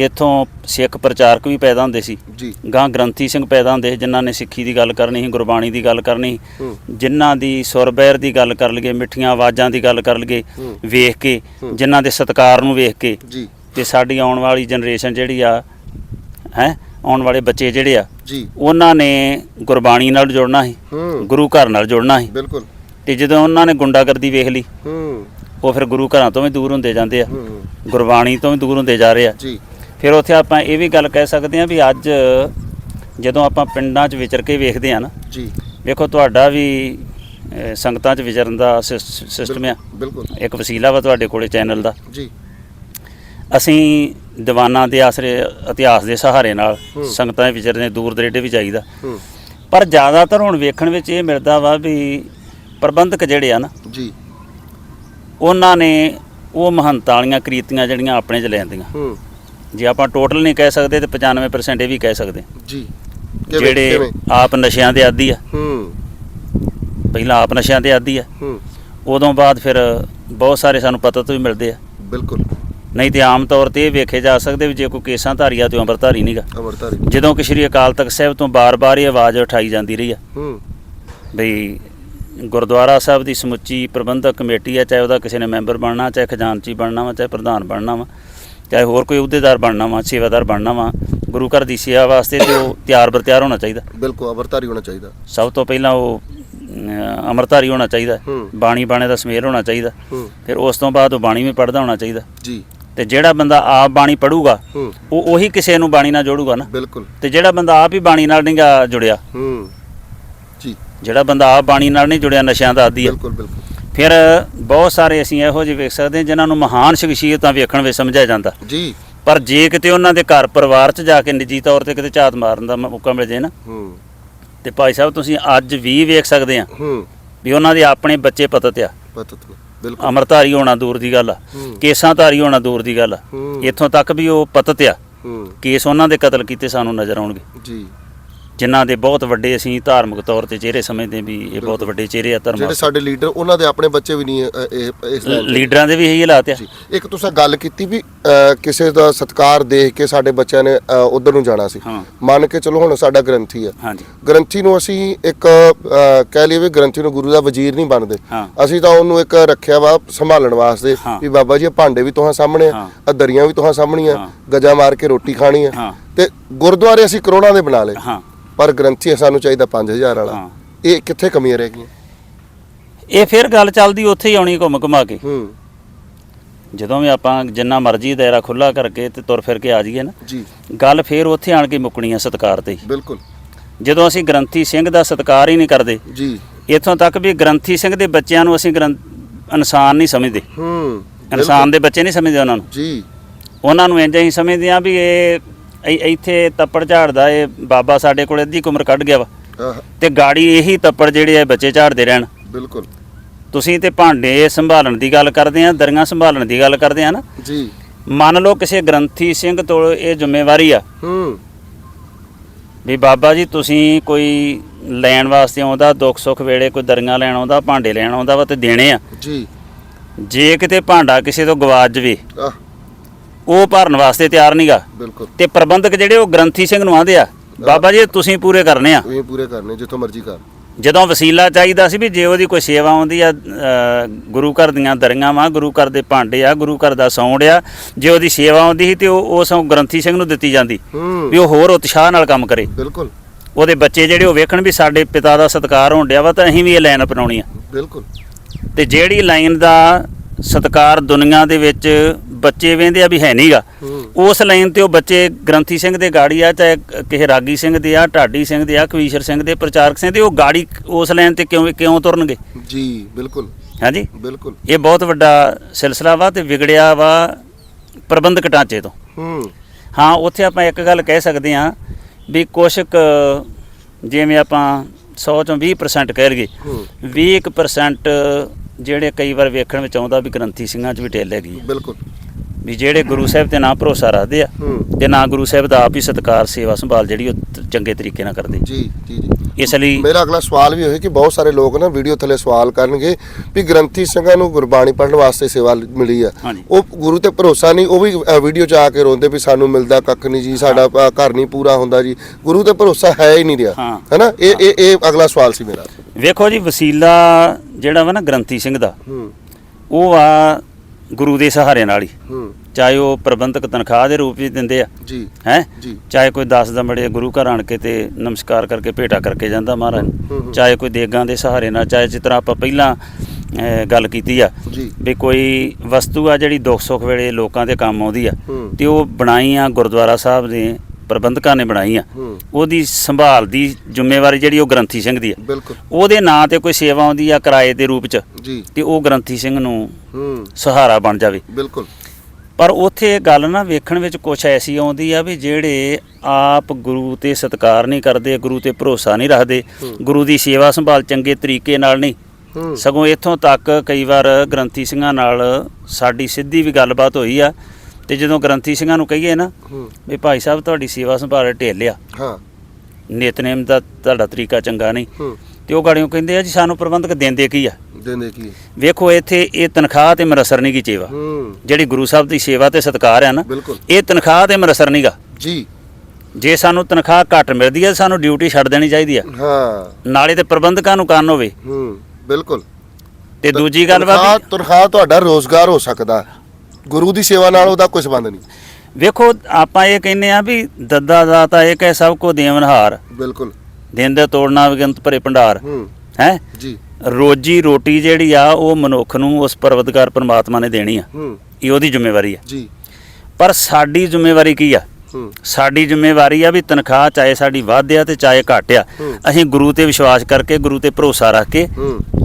ਇੱਥੋਂ ਸਿੱਖ ਪ੍ਰਚਾਰਕ ਵੀ ਪੈਦਾ ਹੁੰਦੇ ਸੀ। ਜੀ। ਗਾਂ ਗ੍ਰੰਥੀ ਸਿੰਘ ਪੈਦਾ ਹੁੰਦੇ ਸੀ ਜਿਨ੍ਹਾਂ ਨੇ ਸਿੱਖੀ ਦੀ ਗੱਲ ਕਰਨੀ ਸੀ ਗੁਰਬਾਣੀ ਦੀ ਗੱਲ ਕਰਨੀ ਜਿਨ੍ਹਾਂ ਦੀ ਸੁਰਬੈਰ ਦੀ ਗੱਲ ਕਰ ਲਈਏ ਮਿੱਠੀਆਂ ਆਵਾਜ਼ਾਂ ਦੀ ਗੱਲ ਕਰ ਲਈਏ। ਵੇਖ ਕੇ। ਜਿਨ੍ਹਾਂ ਦੇ ਸਤਕਾਰ ਨੂੰ ਵੇਖ ਕੇ ਜੀ। ਤੇ ਸਾਡੀ ਆਉਣ ਵਾਲੀ ਜਨਰੇਸ਼ਨ ਜਿਹੜੀ ਆ ਹੈ ਆਉਣ ਵਾਲੇ ਬੱਚੇ ਜਿਹੜੇ ਆ ਜੀ। ਉਹਨਾਂ ਨੇ ਗੁਰਬਾਣੀ ਨਾਲ ਜੁੜਨਾ ਸੀ ਗੁਰੂ ਘਰ ਨਾਲ ਜੁੜਨਾ ਸੀ। ਬਿਲਕੁਲ। ਤੇ ਜਦੋਂ ਉਹਨਾਂ ਨੇ ਗੁੰਡਾਗਰਦੀ ਵੇਖ ਲਈ ਹੂੰ। ਉਹ ਫਿਰ ਗੁਰੂ ਘਰਾਂ ਤੋਂ ਵੀ ਦੂਰ ਹੁੰਦੇ ਜਾਂਦੇ ਆ। ਗੁਰਬਾਣੀ ਤੋਂ ਵੀ ਦੂਰ ਹੁੰਦੇ ਜਾ ਰਹੇ ਆ। ਜੀ। ਫਿਰ ਉੱਥੇ ਆਪਾਂ ਇਹ ਵੀ ਗੱਲ ਕਹਿ ਸਕਦੇ ਹਾਂ ਵੀ ਅੱਜ ਜਦੋਂ ਆਪਾਂ ਪਿੰਡਾਂ 'ਚ ਵਿਚਰ ਕੇ ਵੇਖਦੇ ਆ ਨਾ ਜੀ। ਵੇਖੋ ਤੁਹਾਡਾ ਵੀ ਸੰਗਤਾਂ 'ਚ ਵਿਚਰਨ ਦਾ ਸਿਸਟਮ ਆ। ਬਿਲਕੁਲ ਇੱਕ ਵਸੀਲਾ ਵਾ ਤੁਹਾਡੇ ਕੋਲੇ ਚੈਨਲ ਦਾ। ਜੀ। ਅਸੀਂ ਦੀਵਾਨਾਂ ਦੇ ਆਸਰੇ ਇਤਿਹਾਸ ਦੇ ਸਹਾਰੇ ਨਾਲ। ਸੰਗਤਾਂ 'ਚ ਵਿਚਰਨੇ ਦੂਰ ਦਰੇਡੇ ਵੀ ਜਾਈਦਾ। ਪਰ ਜ਼ਿਆਦਾਤਰ ਹੁਣ ਵੇਖਣ ਵਿੱਚ ਇਹ ਮਿਲਦਾ ਵਾ ਵੀ ਪ੍ਰਬੰਧਕ ਜਿਹੜੇ ਆ ਨਾ ਜੀ। ਉਹਨਾਂ ਨੇ ਉਹ ਮਹੰਤਾਂ ਵਾਲੀਆਂ ਕ੍ਰੀਤੀਆਂ ਜਿਹੜੀਆਂ ਆਪਣੇ 'ਚ ਲੈਂਦੀਆਂ ਹੂੰ। ਜੇ ਆਪਾਂ ਟੋਟਲ ਨਹੀਂ ਕਹਿ ਸਕਦੇ ਤੇ 95% ਇਹ ਵੀ ਕਹਿ ਸਕਦੇ। ਜੀ। ਕਿਵੇਂ- ਜਿਹੜੇ ਕਿਵੇਂ? ਆਪ ਨਸ਼ਿਆਂ ਦੇ ਆਦੀ ਆ। ਹੂੰ। ਪਹਿਲਾਂ ਆਪ ਨਸ਼ਿਆਂ ਦੇ ਆਦੀ ਆ। ਹੂੰ। ਉਦੋਂ ਬਾਅਦ ਫਿਰ ਬਹੁਤ ਸਾਰੇ ਸਾਨੂੰ ਪਤਾ ਤੋਂ ਵੀ ਮਿਲਦੇ ਆ। ਬਿਲਕੁਲ। ਨਹੀਂ ਤੇ ਆਮ ਤੌਰ ਤੇ ਇਹ ਵੇਖੇ ਜਾ ਸਕਦੇ ਵੀ ਜੇ ਕੋਈ ਕੇਸਾਂ ਧਾਰੀ ਆ ਤੇ ਅੰਮ੍ਰਿਤਧਾਰੀ ਨਹੀਂਗਾ ਅਮਰਤਾਰੀ ਜਦੋਂ ਕਿ ਸ਼੍ਰੀ ਅਕਾਲ ਤਖਤ ਸਾਹਿਬ ਤੋਂ ਬਾਰ-ਬਾਰ ਇਹ ਆਵਾਜ਼ ਉਠਾਈ ਜਾਂਦੀ ਰਹੀ ਆ। ਹੂੰ। ਬਈ ਗੁਰਦੁਆਰਾ ਸਾਹਿਬ ਦੀ ਸਮੁੱਚੀ ਪ੍ਰਬੰਧਕ ਕਮੇਟੀ ਆ ਚਾਹੇ ਉਹਦਾ ਕਿਸੇ ਨੇ ਮੈਂਬਰ ਬਣਨਾ ਚਾਹੇ ਖਜ਼ਾਨਚੀ ਬਣਨਾ ਵਾ ਚਾਹੇ ਪ੍ਰਧਾਨ ਬਣਨਾ ਵਾ ਚਾਹੇ ਹੋਰ ਕੋਈ ਅਹੁਦੇਦਾਰ ਬਣਨਾ ਵਾ ਸੇਵਾਦਾਰ ਬਣਨਾ ਵਾ ਗੁਰੂ ਘਰ ਦੀ ਸੇਵਾ ਵਾਸਤੇ ਤੇ ਉਹ ਤਿਆਰ ਬਰ ਹੋਣਾ ਚਾਹੀਦਾ। ਬਿਲਕੁਲ ਅਮਰਤਾਰੀ ਹੋਣਾ ਚਾਹੀਦਾ। ਸਭ ਤੋਂ ਪਹਿਲਾਂ ਉਹ ਅਮ, ਹੋਣਾ ਚਾਹੀਦਾ। ਹੂੰ। ਬਾਣੀ ਬਾਣੇ ਦਾ ਸਮੇਲ ਹੋਣਾ ਚਾਹੀਦਾ। ਹੂੰ। ਫਿਰ ਉਸ ਤੋਂ ਬਾਅਦ ਉਹ ਬਾਣੀ ਵੀ ਪੜ੍ਹਦਾ ਹੋਣਾ ਚਾਹੀਦਾ। ਜੀ। ਤੇ ਜਿਹੜਾ ਬੰਦਾ ਆਪ ਬਾਣੀ ਪੜੂਗਾ ਹੂੰ। ਉਹ ਉਹੀ ਕਿਸੇ ਨੂੰ ਬਾਣੀ ਨਾਲ ਜੋੜੂਗਾ ਨਾ। ਬਿਲਕੁਲ। ਤੇ ਜਿਹੜਾ ਬੰਦਾ ਆਪ ਹੀ ਬਾਣੀ ਨਾਲ ਨਹੀਂਗਾ ਜੁੜਿਆ। ਹੂੰ। ਜੀ। ਜਿਹੜਾ ਬੰਦਾ ਆਪ ਬਾਣੀ ਨਾਲ ਨਹੀਂ ਜੁੜਿਆ ਨਸ਼ਿਆਂ ਦਾ ਆਦੀ ਆ। ਬਿਲਕੁਲ ਬਿਲਕੁਲ। ਫਿਰ ਬਹੁਤ ਸਾਰੇ ਅਸੀਂ ਇਹੋ ਜਿਹੇ ਵੇਖ ਸਕਦੇ ਹਾਂ ਜਿਨ੍ਹਾਂ ਨੂੰ ਮਹਾਨ ਸ਼ਖਸੀਅਤਾਂ ਵੇਖਣ ਵਿੱਚ ਸਮਝਿਆ ਜਾਂਦਾ। ਜੀ। ਪਰ ਜੇ ਕਿਤੇ ਉਹਨਾਂ ਦੇ ਘਰ ਪਰਿਵਾਰ 'ਚ ਜਾ ਕੇ ਨਿੱਜੀ ਤੌਰ ਤੇ ਕਿਤੇ ਝਾਤ ਮਾਰਨ ਦਾ ਮੌਕਾ ਮਿਲ ਜੇ ਨਾ ਹੂੰ। ਤੇ ਭਾਈ ਸਾਹਿਬ ਤੁਸੀਂ ਅੱਜ ਵੀ ਵੇਖ ਸਕਦੇ ਆ ਹੂੰ। ਵੀ ਉਹਨਾਂ ਦੇ ਆਪਣੇ ਬੱਚੇ ਪਤਤ ਆ। ਪਤਾ ਤੁਹਾਨੂੰ ਬਿਲਕੁਲ। ਅਮਰਧਾਰੀ ਹੋਣਾ ਦੂਰ ਦੀ ਗੱਲ ਆ। ਕੇਸਾਂ ਧਾਰੀ ਹੋਣਾ ਦੂਰ ਦੀ ਗੱਲ ਆ। ਇੱਥੋਂ ਤੱਕ ਵੀ ਉਹ ਪਤਤ ਆ। ਹੂੰ। ਕੇਸ ਉਹਨਾਂ ਦੇ ਕਤਲ ਕੀਤੇ ਸਾਨੂੰ ਨਜ਼ਰ ਆਉਣਗੇ। ਜੀ। ਜਿਨ੍ਹਾਂ ਦੇ ਬਹੁਤ ਵੱਡੇ ਅਸੀਂ ਧਾਰਮਿਕ ਤੌਰ ਤੇ ਚਿਹਰੇ ਸਮਝਦੇ ਵੀ ਇਹ ਬਹੁਤ ਵੱਡੇ ਚਿਹਰੇ ਆ ਧਰਮ ਜਿਹੜੇ ਸਾਡੇ ਲੀਡਰ ਉਹਨਾਂ ਦੇ ਆਪਣੇ ਬੱਚੇ ਵੀ ਨਹੀਂ ਇਹ ਇਸ। ਲੀਡਰਾਂ ਦੇ ਵੀ ਇਹੀ ਹਾਲਾਤ ਆ। ਇੱਕ ਤੁਸੀਂ ਗੱਲ ਕੀਤੀ ਵੀ ਕਿਸੇ ਦਾ ਸਤਕਾਰ ਦੇਖ ਕੇ ਸਾਡੇ ਬੱਚਿਆਂ ਨੇ ਉਧਰ ਨੂੰ ਜਾਣਾ ਸੀ। ਮੰਨ ਕੇ ਚਲੋ ਹੁਣ ਸਾਡਾ ਗ੍ਰੰਥੀ ਆ। ਗ੍ਰੰਥੀ ਨੂੰ ਅਸੀਂ ਇੱਕ ਕਹਿ ਲਈਏ ਵੀ ਗ੍ਰੰਥੀ ਨੂੰ ਗੁਰੂ ਦਾ ਵਜ਼ੀਰ ਨਹੀਂ ਬਣਦੇ। ਅਸੀਂ ਤਾਂ ਉਹਨੂੰ ਇੱਕ ਰੱਖਿਆ ਵਾ ਸੰਭਾਲਣ ਵਾਸਤੇ। ਵੀ ਬਾਬਾ ਜੀ ਭਾਂਡੇ ਵੀ ਤੁਹਾਂ ਸਾਹਮਣੇ ਆ ਦਰੀਆਂ ਵੀ ਤੁਹਾਂ ਸਾਹਮਣੇ ਆ ਹਾਂ। ਗਜਾ ਮਾਰ ਕੇ ਰੋਟੀ ਖਾਣੀ ਆ। ਤੇ ਗੁਰਦੁਆਰੇ ਅਸੀਂ ਕਰੋੜਾਂ ਦੇ ਬਣਾ ਲਏ। ਪਰ ਗ੍ਰੰਥੀ ਸਾਨੂੰ ਚਾਹੀਦਾ 5000 ਵਾਲਾ। ਹਾਂ। ਇਹ ਕਿੱਥੇ ਕਮੀਆਂ ਰਹਿ ਗਈਆਂ? ਇਹ ਫਿਰ ਗੱਲ ਚੱਲਦੀ ਉੱਥੇ ਹੀ ਆਉਣੀ ਘੁੰਮ ਘੁਮਾ ਕੇ। ਹੂੰ। ਜਦੋਂ ਵੀ ਆਪਾਂ ਜਿੰਨਾ ਮਰਜ਼ੀ ਦਾਇਰਾ ਖੁੱਲਾ ਕਰਕੇ ਤੇ ਤੁਰ ਫਿਰ ਕੇ ਆ ਜਾਈਏ ਨਾ। ਜੀ। ਗੱਲ ਫੇਰ ਉੱਥੇ ਆਣ ਕੇ ਮੁੱਕਣੀ ਆ ਸਤਕਾਰ ਤੇ। ਹੀ। ਬਿਲਕੁਲ। ਜਦੋਂ ਅਸੀਂ ਗ੍ਰੰਥੀ ਸਿੰਘ ਦਾ ਸਤਕਾਰ ਹੀ ਨਹੀਂ ਕਰਦੇ ਜੀ। ਇੱਥੋਂ ਤੱਕ ਵੀ ਗ੍ਰੰਥੀ ਸਿੰਘ ਦੇ ਬੱਚਿਆਂ ਨੂੰ ਅਸੀਂ ਗ੍ਰੰਥ ਇਨਸਾਨ ਨਹੀਂ ਸਮਝਦੇ। ਹੂੰ ਇਨਸਾਨ ਦੇ ਬੱਚੇ ਨਹੀਂ ਸਮਝਦੇ ਉਹਨਾਂ ਨੂੰ। ਜੀ। ਉਹਨਾਂ ਨੂੰ ਇੰਜ ਹੀ ਸਮਝਦੇ ਆ ਵੀ ਇਹ ਇ- ਇੱਥੇ ਤੱਪੜ ਝਾੜਦਾ ਇਹ ਬਾਬਾ ਸਾਡੇ ਕੋਲ ਅੱਧੀ ਕੁ ਉਮਰ ਕੱਢ ਗਿਆ ਵਾ। ਆਹ, ਤੇ ਗਾੜੀ ਇਹੀ ਤੱਪੜ ਜਿਹੜੇ ਆ ਬੱਚੇ ਝਾੜਦੇ ਰਹਿਣ। ਬਿਲਕੁਲ। ਤੁਸੀਂ ਤੇ ਭਾਂਡੇ ਸੰਭਾਲਣ ਦੀ ਗੱਲ ਕਰਦੇ ਆ ਦਰੀਆਂ ਸੰਭਾਲਣ ਦੀ ਗੱਲ ਕਰਦੇ ਆ ਨਾ। ਜੀ। ਮੰਨ ਲਓ ਕਿਸੇ ਗ੍ਰੰਥੀ ਸਿੰਘ ਤੋਂ ਇਹ ਜ਼ਿੰਮੇਵਾਰੀ ਆ। ਹੂੰ। ਵੀ ਬਾਬਾ ਜੀ ਤੁਸੀਂ ਕੋਈ ਲੈਣ ਵਾਸਤੇ ਆਉਂਦਾ ਦੁੱਖ ਸੁੱਖ ਵੇਲੇ ਕੋਈ ਦਰੀਆਂ ਲੈਣ ਆਉਂਦਾ ਭਾਂਡੇ ਲੈਣ ਆਉਂਦਾ ਵਾ ਤੇ ਦੇਣੇ ਆ। ਜੀ। ਜੇ ਕਿਤੇ ਭਾਂਡਾ ਕਿਸੇ ਤੋਂ ਗਵਾਚ ਜਵੇ ਆਹ। ਉਹ ਭਰਨ ਵਾਸਤੇ ਤਿਆਰ ਨਹੀਂਗਾ ਬਿਲਕੁਲ। ਤੇ ਪ੍ਰਬੰਧਕ ਜਿਹੜੇ ਉਹ ਗ੍ਰੰਥੀ ਸਿੰਘ ਨੂੰ ਆਂਦੇ ਆ ਬਾਬਾ ਜੀ ਤੁਸੀਂ ਪੂਰੇ ਕਰਨੇ ਆ। ਇਹ ਪੂਰੇ ਕਰਨੇ ਜਿੱਥੋਂ ਮਰਜ਼ੀ ਕਰ। ਜਦੋਂ ਵਸੀਲਾ ਚਾਹੀਦਾ ਸੀ ਵੀ ਜੇ ਉਹਦੀ ਕੋਈ ਸੇਵਾ ਆਉਂਦੀ ਆ ਗੁਰੂ ਘਰ ਦੀਆਂ ਦਰੀਆਂ ਵਾ ਗੁਰੂ ਘਰ ਦੇ ਭਾਂਡੇ ਆ ਗੁਰੂ ਘਰ ਦਾ ਸੌਂਡ ਆ ਜੇ ਉਹਦੀ ਸੇਵਾ ਆਉਂਦੀ ਸੀ ਤੇ ਉਹ ਉਸ ਗ੍ਰੰਥੀ ਸਿੰਘ ਨੂੰ ਦਿੱਤੀ ਜਾਂਦੀ। ਵੀ ਉਹ ਹੋਰ ਉਤਸ਼ਾਹ ਨਾਲ ਕੰਮ ਕਰੇ। ਬਿਲਕੁਲ। ਉਹਦੇ ਬੱਚੇ ਜਿਹੜੇ ਉਹ ਵੇਖਣ ਵੀ ਸਾਡੇ ਪਿਤਾ ਦਾ ਸਤਿਕਾਰ ਹੋਣ ਡਿਆ ਵਾ ਤਾਂ ਅਸੀਂ ਵੀ ਇਹ ਲਾਈਨ ਅਪਣਾਉਣੀ ਆ। ਬਿਲਕੁਲ। ਤੇ ਜਿਹੜੀ ਲਾਈਨ ਦਾ ਸਤਿਕਾਰ ਦੁਨੀਆ ਦੇ ਵਿੱਚ ਬੱਚੇ ਵੇਂਦੇ ਆ ਵੀ ਹੈ ਨਹੀਂਗਾ ਉਸ ਲਾਈਨ ਤੇ ਉਹ ਬੱਚੇ ਗ੍ਰੰਥੀ ਸਿੰਘ ਦੇ ਗਾੜੀ ਆ ਚਾਹੇ ਕਿਸੇ ਰਾਗੀ ਸਿੰਘ ਦੇ ਆ ਢਾਡੀ ਸਿੰਘ ਦੇ ਆ ਕਵੀਸ਼ਰ ਸਿੰਘ ਦੇ ਪ੍ਰਚਾਰਕ ਸਿੰਘ ਦੇ ਉਹ ਗਾੜੀ ਉਸ ਲਾਈਨ ਤੇ ਕਿਉਂ ਕਿਉਂ ਤੁਰਨਗੇ? ਜੀ ਬਿਲਕੁਲ। ਹਾਂਜੀ? ਬਿਲਕੁਲ। ਇਹ ਬਹੁਤ ਵੱਡਾ ਸਿਲਸਿਲਾ ਵਾ ਤੇ ਵਿਗੜਿਆ ਵਾ ਪ੍ਰਬੰਧਕ ਢਾਂਚੇ ਤੋਂ। ਹੂੰ। ਹਾਂ ਉੱਥੇ ਆਪਾਂ ਇੱਕ ਗੱਲ ਕਹਿ ਸਕਦੇ ਹਾਂ ਵੀ ਕੁਛ ਕੁ ਜਿਵੇਂ ਆਪਾਂ 100 ਚੋਂ 20% ਕਹਿ ਲਈਏ ਹੂੰ। 20% ਜਿਹੜੇ ਕਈ ਵਾਰ ਵੇਖਣ ਵਿੱਚ ਆਉਂਦਾ ਵੀ ਗ੍ਰੰਥੀ ਸਿੰਘਾਂ 'ਚ ਵੀ ਢਿੱਲ ਹੈਗੀ ਆ ਬਿਲਕੁਲ। ਵੀ ਜਿਹੜੇ ਗੁਰੂ ਸਾਹਿਬ ਤੇ ਨਾ ਭਰੋਸਾ ਰੱਖਦੇ ਆ ਤੇ ਨਾ ਗੁਰੂ ਸਾਹਿਬ ਦਾ ਆਪ ਹੀ ਸਤਿਕਾਰ ਸੇਵਾ ਸੰਭਾਲ ਜਿਹੜੀ ਉਹ ਚੰਗੇ ਤਰੀਕੇ ਨਾਲ ਕਰਦੇ। ਜੀ ਜੀ ਇਸ ਲਈ ਮੇਰਾ ਅਗਲਾ ਸਵਾਲ ਵੀ ਹੋਇਆ ਕਿ ਬਹੁਤ ਸਾਰੇ ਲੋਕ ਨਾ ਵੀਡੀਓ ਥੱਲੇ ਸਵਾਲ ਕਰਨਗੇ ਵੀ ਗ੍ਰੰਥੀ ਸਿੰਘਾਂ ਨੂੰ ਗੁਰਬਾਣੀ ਪੜ੍ਹਨ ਵਾਸਤੇ ਸੇਵਾ ਮਿਲੀ ਆ। ਉਹ ਗੁਰੂ ਤੇ ਭਰੋਸਾ ਨਹੀਂ ਉਹ ਵੀ ਵੀਡੀਓ 'ਚ ਆ ਕੇ ਰੋਂਦੇ ਵੀ ਸਾਨੂੰ ਮਿਲਦਾ ਕੱਖ ਨਹੀਂ ਜੀ ਸਾਡਾ ਘਰ ਨਹੀਂ ਪੂਰਾ ਹੁੰਦਾ ਜੀ। ਗੁਰੂ ਤੇ ਭਰੋਸਾ ਹੈ ਹੀ ਨਹੀਂ ਰਿਹਾ। ਹੈਨਾ? ਇਹ ਇਹ ਇਹ ਅਗਲਾ ਸਵਾਲ ਸੀ ਮੇਰਾ। ਵੇਖੋ ਜੀ ਵਸੀਲਾ ਜਿਹੜਾ ਵਾ ਨਾ ਗ੍ਰੰਥੀ ਸਿੰਘ ਦਾ ਉਹ ਆ ਗੁਰੂ ਦੇ ਸਹਾਰੇ ਨਾਲ ਹੀ। ਹੂੰ। ਚਾਹੇ ਉਹ ਪ੍ਰਬੰਧਕ ਤਨਖਾਹ ਦੇ ਰੂਪ ਵਿੱਚ ਦਿੰਦੇ ਆ। ਜੀ ਹੈ? ਜੀ। ਚਾਹੇ ਕੋਈ 10 ਦਮੜੇ ਗੁਰੂ ਘਰ ਆਣ ਕੇ ਤੇ ਨਮਸਕਾਰ ਕਰਕੇ ਭੇਟਾ ਕਰਕੇ ਜਾਂਦਾ ਮਹਾਰਾਜ। ਨੂੰ। ਚਾਹੇ ਕੋਈ ਦੇਗਾਂ ਦੇ ਸਹਾਰੇ ਨਾਲ ਚਾਹੇ ਜਿਸ ਤਰ੍ਹਾਂ ਆਪਾਂ ਪਹਿਲਾਂ ਅਹ, ਗੱਲ ਕੀਤੀ ਆ ਜੀ। ਵੀ ਕੋਈ ਵਸਤੂ ਆ ਜਿਹੜੀ ਦੁੱਖ ਸੁੱਖ ਵੇਲੇ ਲੋਕਾਂ ਦੇ ਕੰਮ ਆਉਂਦੀ ਆ ਹੂੰ। ਤੇ ਉਹ ਬਣਾਈ ਆ ਗੁਰਦੁਆਰਾ ਸਾਹਿਬ ਦੇ ਪ੍ਰਬੰਧਕਾਂ ਨੇ ਬਣਾਈ ਆ ਉਹਦੀ ਸੰਭਾਲ ਦੀ ਜ਼ਿੰਮੇਵਾਰੀ ਜਿਹੜੀ ਉਹ ਗ੍ਰੰਥੀ ਸਿੰਘ ਦੀ ਆ। ਬਿਲਕੁਲ। ਉਹਦੇ ਨਾਂ ਤੇ ਕੋਈ ਸੇਵਾ ਆਉਂਦੀ ਆ ਕਿਰਾਏ ਦੇ ਰੂਪ ਚ ਜੀ। ਤੇ ਉਹ ਗ੍ਰੰਥੀ ਸਿੰਘ ਨੂੰ ਸਹਾਰਾ ਬਣ ਜਾਵੇ। ਬਿਲਕੁਲ। ਪਰ ਉੱਥੇ ਇਹ ਗੱਲ ਨਾ ਵੇਖਣ ਵਿੱਚ ਕੁਛ ਐਸੀ ਆਉਂਦੀ ਆ ਵੀ ਜਿਹੜੇ ਆਪ ਗੁਰੂ ਤੇ ਸਤਿਕਾਰ ਨਹੀਂ ਕਰਦੇ ਗੁਰੂ ਤੇ ਭਰੋਸਾ ਨਹੀਂ ਰੱਖਦੇ ਗੁਰੂ ਦੀ ਸੇਵਾ ਸੰਭਾਲ ਚੰਗੇ ਤਰੀਕੇ ਨਾਲ ਨਹੀਂ। ਸਗੋਂ ਇੱਥੋਂ ਤੱਕ ਕਈ ਵਾਰ ਗ੍ਰੰਥੀ ਸਿੰਘਾਂ ਨਾਲ ਸਾਡੀ ਸਿੱਧੀ ਵੀ ਗੱਲਬਾਤ ਹੋਈ ਆ ਤੇ ਜਦੋਂ ਗ੍ਰੰਥੀ ਸਿੰਘਾਂ ਨੂੰ ਕਹੀਏ ਨਾ ਹੂੰ। ਵੀ ਭਾਈ ਸਾਹਿਬ ਤੁਹਾਡੀ ਸੇਵਾ ਸੰਭਾਲ ਢਿੱਲ ਆ। ਹਾਂ। ਨਿਤਨੇਮ ਦਾ ਤੁਹਾਡਾ ਤਰੀਕਾ ਚੰਗਾ ਨਹੀਂ। ਹੂੰ। ਤੇ ਉਹ ਗਾੜੀਆਂ ਕਹਿੰਦੇ ਆ ਜੀ ਸਾਨੂੰ ਪ੍ਰਬੰਧਕ ਦਿੰਦੇ ਕੀ ਆ? ਦਿੰਦੇ ਕੀ? ਵੇਖੋ ਇੱਥੇ ਇਹ ਤਨਖਾਹ ਤੇ ਮਰਸਰ ਨਹੀਂ ਕੀ ਚੇਵਾ। ਹੂੰ। ਜਿਹੜੀ ਗੁਰੂ ਸਾਹਿਬ ਦੀ ਸੇਵਾ ਤੇ ਸਤਿਕਾਰ ਆ ਨਾ ਬਿਲਕੁਲ। ਇਹ ਤਨਖਾਹ ਤੇ ਮਰਸਰ ਨਹੀਂਗਾ ਜੀ। ਜੇ ਸਾਨੂੰ ਤਨਖਾਹ ਘੱਟ ਮਿਲਦੀ ਹੈ ਸਾਨੂੰ ਡਿਊਟੀ ਛੱਡ ਦੇਣੀ ਚਾਹੀਦੀ ਆ। ਹਾਂ। ਨਾਲੇ ਤੇ ਪ੍ਰਬੰਧਕਾਂ ਨੂੰ ਕੰਨ ਹੋਵੇ। ਹੂੰ। ਬਿਲਕੁਲ। ਤੇ ਦੂਜੀ ਗੱਲ ਵੀ ਤਨਖਾਹ ਤੁਹਾਡਾ ਰੋਜ਼ਗਾਰ ਹੋ ਸਕਦਾ। ਗੁਰੂ ਦੀ ਸੇਵਾ ਨਾਲ ਉਹਦਾ ਕੋਈ ਸੰਬੰਧ ਨਹੀਂ। ਵੇਖੋ ਆਪਾਂ ਇਹ ਕਹਿੰਦੇ ਆ ਵੀ ਦੱਦਾ ਦਾਤਾ ਇਹ ਕਹਿ ਸਭ ਕੋ ਦੇਵਨਹਾਰ ਬਿਲਕੁਲ। ਦਿਨ ਦੇ ਤੋੜਨਾ ਵਿਗੰਤ ਭਰੇ ਭੰਡਾਰ। ਹੂੰ। ਹੈ? ਜੀ। ਰੋਜੀ ਰੋਟੀ ਜਿਹੜੀ ਆ ਉਹ ਮਨੁੱਖ ਨੂੰ ਉਸ ਪਰਵਤਕਾਰ ਪਰਮਾਤਮਾ ਨੇ ਦੇਣੀ ਆ। ਹੂੰ। ਇਹ ਉਹਦੀ ਜ਼ਿੰਮੇਵਾਰੀ ਆ। ਜੀ। ਪਰ ਸਾਡੀ ਜ਼ਿੰਮੇਵਾਰੀ ਕੀ ਆ? ਹੂੰ ਸਾਡੀ ਜ਼ਿੰਮੇਵਾਰੀ ਆ ਵੀ ਤਨਖਾਹ ਚਾਹੇ ਸਾਡੀ ਵੱਧ ਆ ਤੇ ਚਾਹੇ ਘੱਟ ਆ। ਅਸੀਂ ਗੁਰੂ ਤੇ ਵਿਸ਼ਵਾਸ ਕਰਕੇ ਗੁਰੂ ਤੇ ਭਰੋਸਾ ਰੱਖ ਕੇ